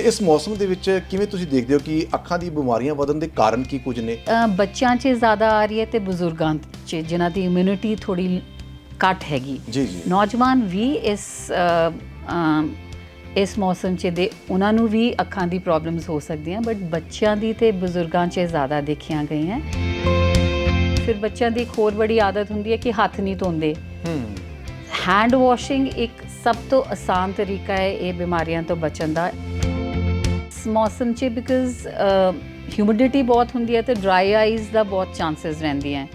ਤੇ ਇਸ ਮੌਸਮ ਦੇ ਵਿੱਚ ਕਿਵੇਂ ਤੁਸੀਂ ਦੇਖਦੇ ਹੋ ਕਿ ਅੱਖਾਂ ਦੀ ਬਿਮਾਰੀਆਂ ਵਧਣ ਦੇ ਕਾਰਨ ਕੀ ਕੁਝ ਨੇ? ਬੱਚਿਆਂ 'ਚ ਜ਼ਿਆਦਾ ਆ ਰਹੀ ਹੈ ਤੇ ਬਜ਼ੁਰਗਾਂ 'ਚ ਜਿਨ੍ਹਾਂ ਦੀ ਇਮਿਊਨਿਟੀ ਥੋੜੀ ਘੱਟ ਹੈਗੀ। ਜੀ ਜੀ। ਨੌਜਵਾਨ ਵੀ ਇਸ ਇਸ ਮੌਸਮ 'ਚ ਦੇ ਉਹਨਾਂ ਨੂੰ ਵੀ ਅੱਖਾਂ ਦੀ ਪ੍ਰੋਬਲਮਸ ਹੋ ਸਕਦੀਆਂ ਬਟ ਬੱਚਿਆਂ ਦੀ ਤੇ ਬਜ਼ੁਰਗਾਂ 'ਚ ਜ਼ਿਆਦਾ ਦੇਖੀਆਂ ਗਈਆਂ। ਫਿਰ ਬੱਚਿਆਂ ਦੀ ਇੱਕ ਹੋਰ ਬੜੀ ਆਦਤ ਹੁੰਦੀ ਹੈ ਕਿ ਹੱਥ ਨਹੀਂ ਧੋਂਦੇ। ਹੈਂਡ ਵਾਸ਼ਿੰਗ ਇੱਕ ਸਭ ਤੋਂ ਆਸਾਨ ਤਰੀਕਾ ਹੈ ਇਹ ਬਿਮਾਰੀਆਂ ਤੋਂ ਬਚਣ ਦਾ। ਇਸ ਮੌਸਮ 'ਚ ਬਿਕਾਜ਼ ਹਿਊਮਿਡਿਟੀ ਬਹੁਤ ਹੁੰਦੀ ਹੈ ਤੇ ਡਰਾਈ ਆਈਜ਼ ਦਾ ਬਹੁਤ ਚਾਂਸਸ ਰਹਿੰਦੀਆਂ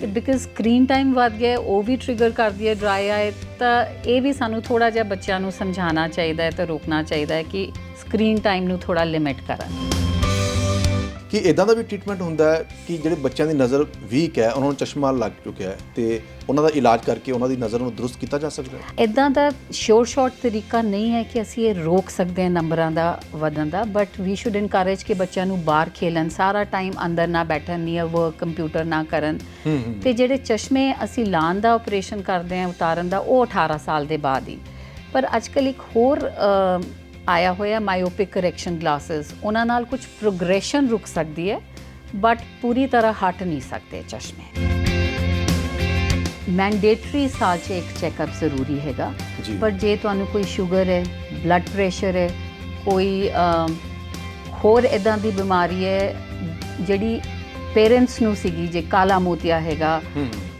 ਤੇ ਬਿਕਾਜ਼ ਸਕਰੀਨ ਟਾਈਮ ਵੱਧ ਗਿਆ ਉਹ ਵੀ ਟ੍ਰਿਗਰ ਕਰਦੀ ਹੈ ਡਰਾਈ ਆਈ ਤਾਂ ਇਹ ਵੀ ਸਾਨੂੰ ਥੋੜਾ ਜਿਹਾ ਬੱਚਿਆਂ ਨੂੰ ਸਮਝਾਉਣਾ ਚਾਹੀਦਾ ਹੈ ਤੇ ਰੋਕਣਾ ਚਾਹੀਦਾ ਹੈ ਕਿ ਸਕਰੀਨ ਟਾਈਮ ਨੂੰ ਥੋੜਾ ਲਿਮਿਟ ਕਰਨ। ਕਿ ਇਦਾਂ ਦਾ ਵੀ ਟ੍ਰੀਟਮੈਂਟ ਹੁੰਦਾ ਹੈ ਕਿ ਜਿਹੜੇ ਬੱਚਿਆਂ ਦੀ ਨਜ਼ਰ ਵੀਕ ਹੈ ਉਹਨਾਂ ਨੂੰ ਚਸ਼ਮਾ ਲੱਗ ਚੁੱਕਿਆ ਹੈ ਤੇ ਉਹਨਾਂ ਦਾ ਇਲਾਜ ਕਰਕੇ ਉਹਨਾਂ ਦੀ ਨਜ਼ਰ ਨੂੰ ਦਰੁਸਤ ਕੀਤਾ ਜਾ ਸਕਦਾ ਹੈ। ਇਦਾਂ ਦਾ ਸ਼ੋਰ ਸ਼ਾਰਟ ਤਰੀਕਾ ਨਹੀਂ ਹੈ ਕਿ ਅਸੀਂ ਇਹ ਰੋਕ ਸਕਦੇ ਹਾਂ ਨੰਬਰਾਂ ਦਾ ਵਧਣ ਦਾ ਬਟ ਵੀ ਸ਼ੁਡ ਇਨਕਰੇਜ ਕਿ ਬੱਚਿਆਂ ਨੂੰ ਬਾਹਰ ਖੇਲਣ ਸਾਰਾ ਟਾਈਮ ਅੰਦਰ ਨਾ ਬੈਠਣ ਨੀਅਰ ਵਰਕ ਕੰਪਿਊਟਰ ਨਾ ਕਰਨ। ਤੇ ਜਿਹੜੇ ਚਸ਼ਮੇ ਅਸੀਂ ਲਾਉਣ ਦਾ ਆਪਰੇਸ਼ਨ ਕਰਦੇ ਹਾਂ ਉਤਾਰਨ ਦਾ ਉਹ 18 ਸਾਲ ਦੇ ਬਾਅਦ ਹੀ। ਪਰ ਅੱਜਕੱਲ ਇੱਕ ਹੋਰ ਆਇਆ ਹੋਇਆ ਮਾਇਓਪਿਕ ਕਰੈਕਸ਼ਨ ਗਲਾਸਸ ਉਹਨਾਂ ਨਾਲ ਕੁਝ ਪ੍ਰੋਗਰੈਸ਼ਨ ਰੁਕ ਸਕਦੀ ਹੈ ਬਟ ਪੂਰੀ ਤਰ੍ਹਾਂ ਹਟ ਨਹੀਂ ਸਕਦੇ ਚਸ਼ਮੇ। ਮੈਂਡੇਟਰੀ ਸਾਲ 'ਚ ਇੱਕ ਚੈੱਕਅਪ ਜ਼ਰੂਰੀ ਹੈਗਾ। ਪਰ ਜੇ ਤੁਹਾਨੂੰ ਕੋਈ ਸ਼ੂਗਰ ਹੈ ਬਲੱਡ ਪ੍ਰੈਸ਼ਰ ਹੈ ਕੋਈ ਹੋਰ ਇਦਾਂ ਦੀ ਬਿਮਾਰੀ ਹੈ ਜਿਹੜੀ ਪੇਰੈਂਟਸ ਨੂੰ ਸੀਗੀ ਜੇ ਕਾਲਾ ਮੋਤੀਆ ਹੈਗਾ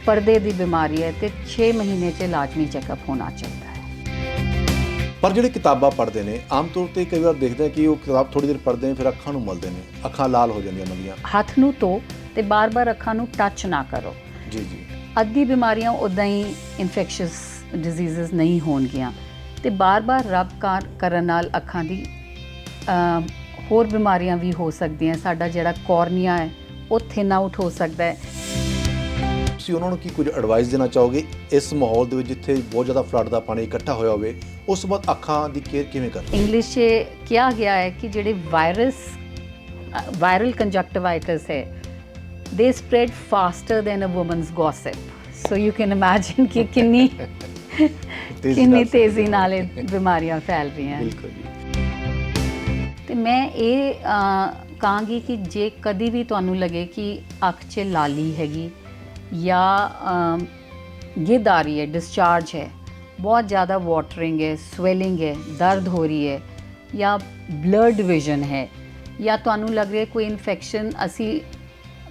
ਪਰਦੇ ਦੀ ਬਿਮਾਰੀ ਹੈ ਤੇ 6 ਮਹੀਨੇ 'ਚ ਲਾਜ਼ਮੀ ਚੈੱਕਅਪ ਹੋਣਾ ਚਾਹੀਦਾ। ਪਰ ਜਿਹੜੇ ਕਿਤਾਬਾਂ ਪੜ੍ਹਦੇ ਨੇ ਆਮ ਤੌਰ ਤੇ ਕਈ ਵਾਰ ਦੇਖਦੇ ਆ ਕਿ ਉਹ ਕਿਤਾਬ ਥੋੜੀ ਦੇਰ ਪੜ੍ਹਦੇ ਨੇ ਫਿਰ ਅੱਖਾਂ ਨੂੰ ਮਲਦੇ ਨੇ ਅੱਖਾਂ ਲਾਲ ਹੋ ਜਾਂਦੀਆਂ ਦੀਆਂ ਹੱਥ ਨੂੰ ਧੋ ਤੇ ਬਾਰ-ਬਾਰ ਅੱਖਾਂ ਨੂੰ ਟੱਚ ਨਾ ਕਰੋ। ਜੀ ਜੀ। ਅੱਧੀ ਬਿਮਾਰੀਆਂ ਉਦਾਂ ਹੀ ਇਨਫੈਕਸ਼ੀਅਸ ਡਿਜ਼ੀਜ਼ਸ ਨਹੀਂ ਹੋਣਗੀਆਂ। ਤੇ ਬਾਰ-ਬਾਰ ਰਬ ਕਰ ਕਰਨ ਨਾਲ ਅੱਖਾਂ ਦੀ ਹੋਰ ਬਿਮਾਰੀਆਂ ਵੀ ਹੋ ਸਕਦੀਆਂ। ਸਾਡਾ ਜਿਹੜਾ ਕੋਰਨੀਆ ਹੈ ਉਹ ਥਿਨ ਆਊਟ ਹੋ ਸਕਦਾ ਹੈ। ਤੁਸੀਂ ਉਹਨਾਂ ਨੂੰ ਕੀ ਕੁਝ ਐਡਵਾਈਸ ਦੇਣਾ ਚਾਹੋਗੇ ਇਸ ਮਾਹੌਲ ਦੇ ਵਿੱਚ ਜਿੱਥੇ ਬਹੁਤ ਜ਼ਿਆਦਾ ਫਲੱਡ ਦਾ ਪਾਣੀ ਇਕੱਠਾ ਹੋਇਆ ਹੋਵੇ ਉਸ ਤੋਂ ਬਾਅਦ ਅੱਖਾਂ ਦੀ ਕੇਅਰ ਕਿਵੇਂ ਕਰਨੀ ਇੰਗਲਿਸ਼ 'ਚ ਕਿਹਾ ਗਿਆ ਹੈ ਕਿ ਜਿਹੜੇ ਵਾਇਰਸ ਵਾਇਰਲ ਕੰਜਕਟਿਵਾਈਟਿਸ ਹੈ they spread faster than a woman's gossip so you can imagine ਕਿ ਕਿੰਨੀ ਕਿੰਨੀ ਤੇਜ਼ੀ ਨਾਲ ਇਹ ਬਿਮਾਰੀਆਂ ਫੈਲ ਰਹੀਆਂ ਬਿਲਕੁਲ ਜੀ। ਤੇ ਮੈਂ ਇਹ ਕਹਾਂਗੀ ਕਿ ਜੇ ਕਦੀ ਵੀ ਤੁਹਾਨੂੰ ਲੱਗੇ ਕਿ ਅੱਖ 'ਚ ਲਾਲੀ ਹੈਗੀ ਜਾਂ ਅਮ, ਗਿੱਧ ਆ ਰਹੀ ਹੈ ਡਿਸਚਾਰਜ ਹੈ ਬਹੁਤ ਜ਼ਿਆਦਾ ਵਾਟਰਿੰਗ ਹੈ ਸਵੈਲਿੰਗ ਹੈ ਦਰਦ ਹੋ ਰਹੀ ਹੈ ਜਾਂ ਬਲੱਡ ਵਿਜ਼ਨ ਹੈ ਜਾਂ ਤੁਹਾਨੂੰ ਲੱਗ ਰਿਹਾ ਕੋਈ ਇਨਫੈਕਸ਼ਨ ਅਸੀਂ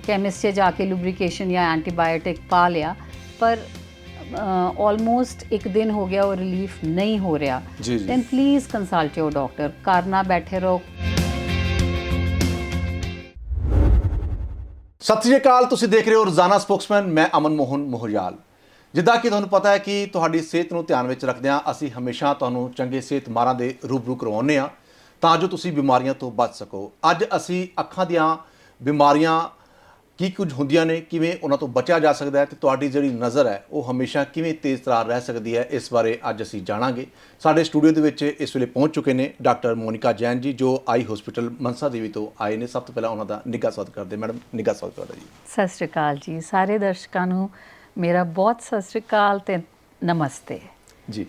ਕੈਮਿਸਟ 'ਚ ਜਾ ਕੇ ਲੁਬਰੀਕੇਸ਼ਨ ਜਾਂ ਐਂਟੀਬਾਇਓਟਿਕ ਪਾ ਲਿਆ ਪਰ ਆਲਮੋਸਟ ਇੱਕ ਦਿਨ ਹੋ ਗਿਆ ਉਹ ਰਿਲੀਫ ਨਹੀਂ ਹੋ ਰਿਹਾ। ਜੀ ਜੀ। Then please consult your doctor ਘਰ ਨਾ ਬੈਠੇ ਰਹੋ। ਸਤਿ ਸ਼੍ਰੀ ਅਕਾਲ, ਤੁਸੀਂ ਦੇਖ ਰਹੇ ਹੋ ਰੋਜ਼ਾਨਾ ਸਪੋਕਸਮੈਨ, ਮੈਂ ਅਮਨ ਮੋਹਨ ਮੋਹਜਾਲ ਜਿੱਦਾਂ ਕਿ ਤੁਹਾਨੂੰ ਪਤਾ ਹੈ ਕਿ ਤੁਹਾਡੀ ਸਿਹਤ ਨੂੰ ਧਿਆਨ ਵਿੱਚ ਰੱਖਦਿਆਂ ਅਸੀਂ ਹਮੇਸ਼ਾ ਤੁਹਾਨੂੰ ਚੰਗੇ ਸਿਹਤ ਮਾਰਾਂ ਦੇ ਰੂਬਰੂ ਕਰਵਾਉਂਦੇ ਆ ਤਾਂ ਜੋ ਤੁਸੀਂ ਬਿਮਾਰੀਆਂ ਤੋਂ ਬਚ ਸਕੋ। ਅੱਜ ਅਸੀਂ ਅੱਖਾਂ ਦੀਆਂ ਬਿਮਾਰੀਆਂ ਕੀ ਕੁਝ ਹੁੰਦੀਆਂ ਨੇ ਕਿਵੇਂ ਉਹਨਾਂ ਤੋਂ ਬਚਿਆ ਜਾ ਸਕਦਾ ਹੈ ਤੇ ਤੁਹਾਡੀ ਜਿਹੜੀ ਨਜ਼ਰ ਹੈ ਉਹ ਹਮੇਸ਼ਾ ਕਿਵੇਂ ਤੇਜ਼ ਤਰਾਰ ਰਹਿ ਸਕਦੀ ਹੈ ਇਸ ਬਾਰੇ ਅੱਜ ਅਸੀਂ ਜਾਣਾਂਗੇ। ਸਾਡੇ ਸਟੂਡੀਓ ਦੇ ਵਿੱਚ ਇਸ ਵੇਲੇ ਪਹੁੰਚ ਚੁੱਕੇ ਨੇ ਡਾਕਟਰ ਮੋਨਿਕਾ ਜੈਨ ਜੀ ਜੋ ਆਈ ਹਸਪੀਟਲ ਮਨਸਾ ਦੇਵੀ ਤੋਂ ਆਏ ਨੇ। ਸਭ ਤੋਂ ਪਹਿਲਾਂ ਉਹਨਾਂ ਦਾ ਨਿੱਘਾ ਸਵਾਗਤ ਕਰਦੇ ਮੈਡਮ ਨਿੱਘਾ ਸਵਾਗਤ ਤੁਹਾਡਾ ਜੀ। ਸਤਿ ਸ਼੍ਰੀ ਅਕਾਲ ਜੀ। ਸਾਰੇ ਦਰਸ਼ਕਾਂ ਨੂੰ ਮੇਰਾ ਬਹੁਤ ਸਤਿ ਸ਼੍ਰੀ ਅਕਾਲ ਤੇ ਨਮਸਤੇ। ਜੀ।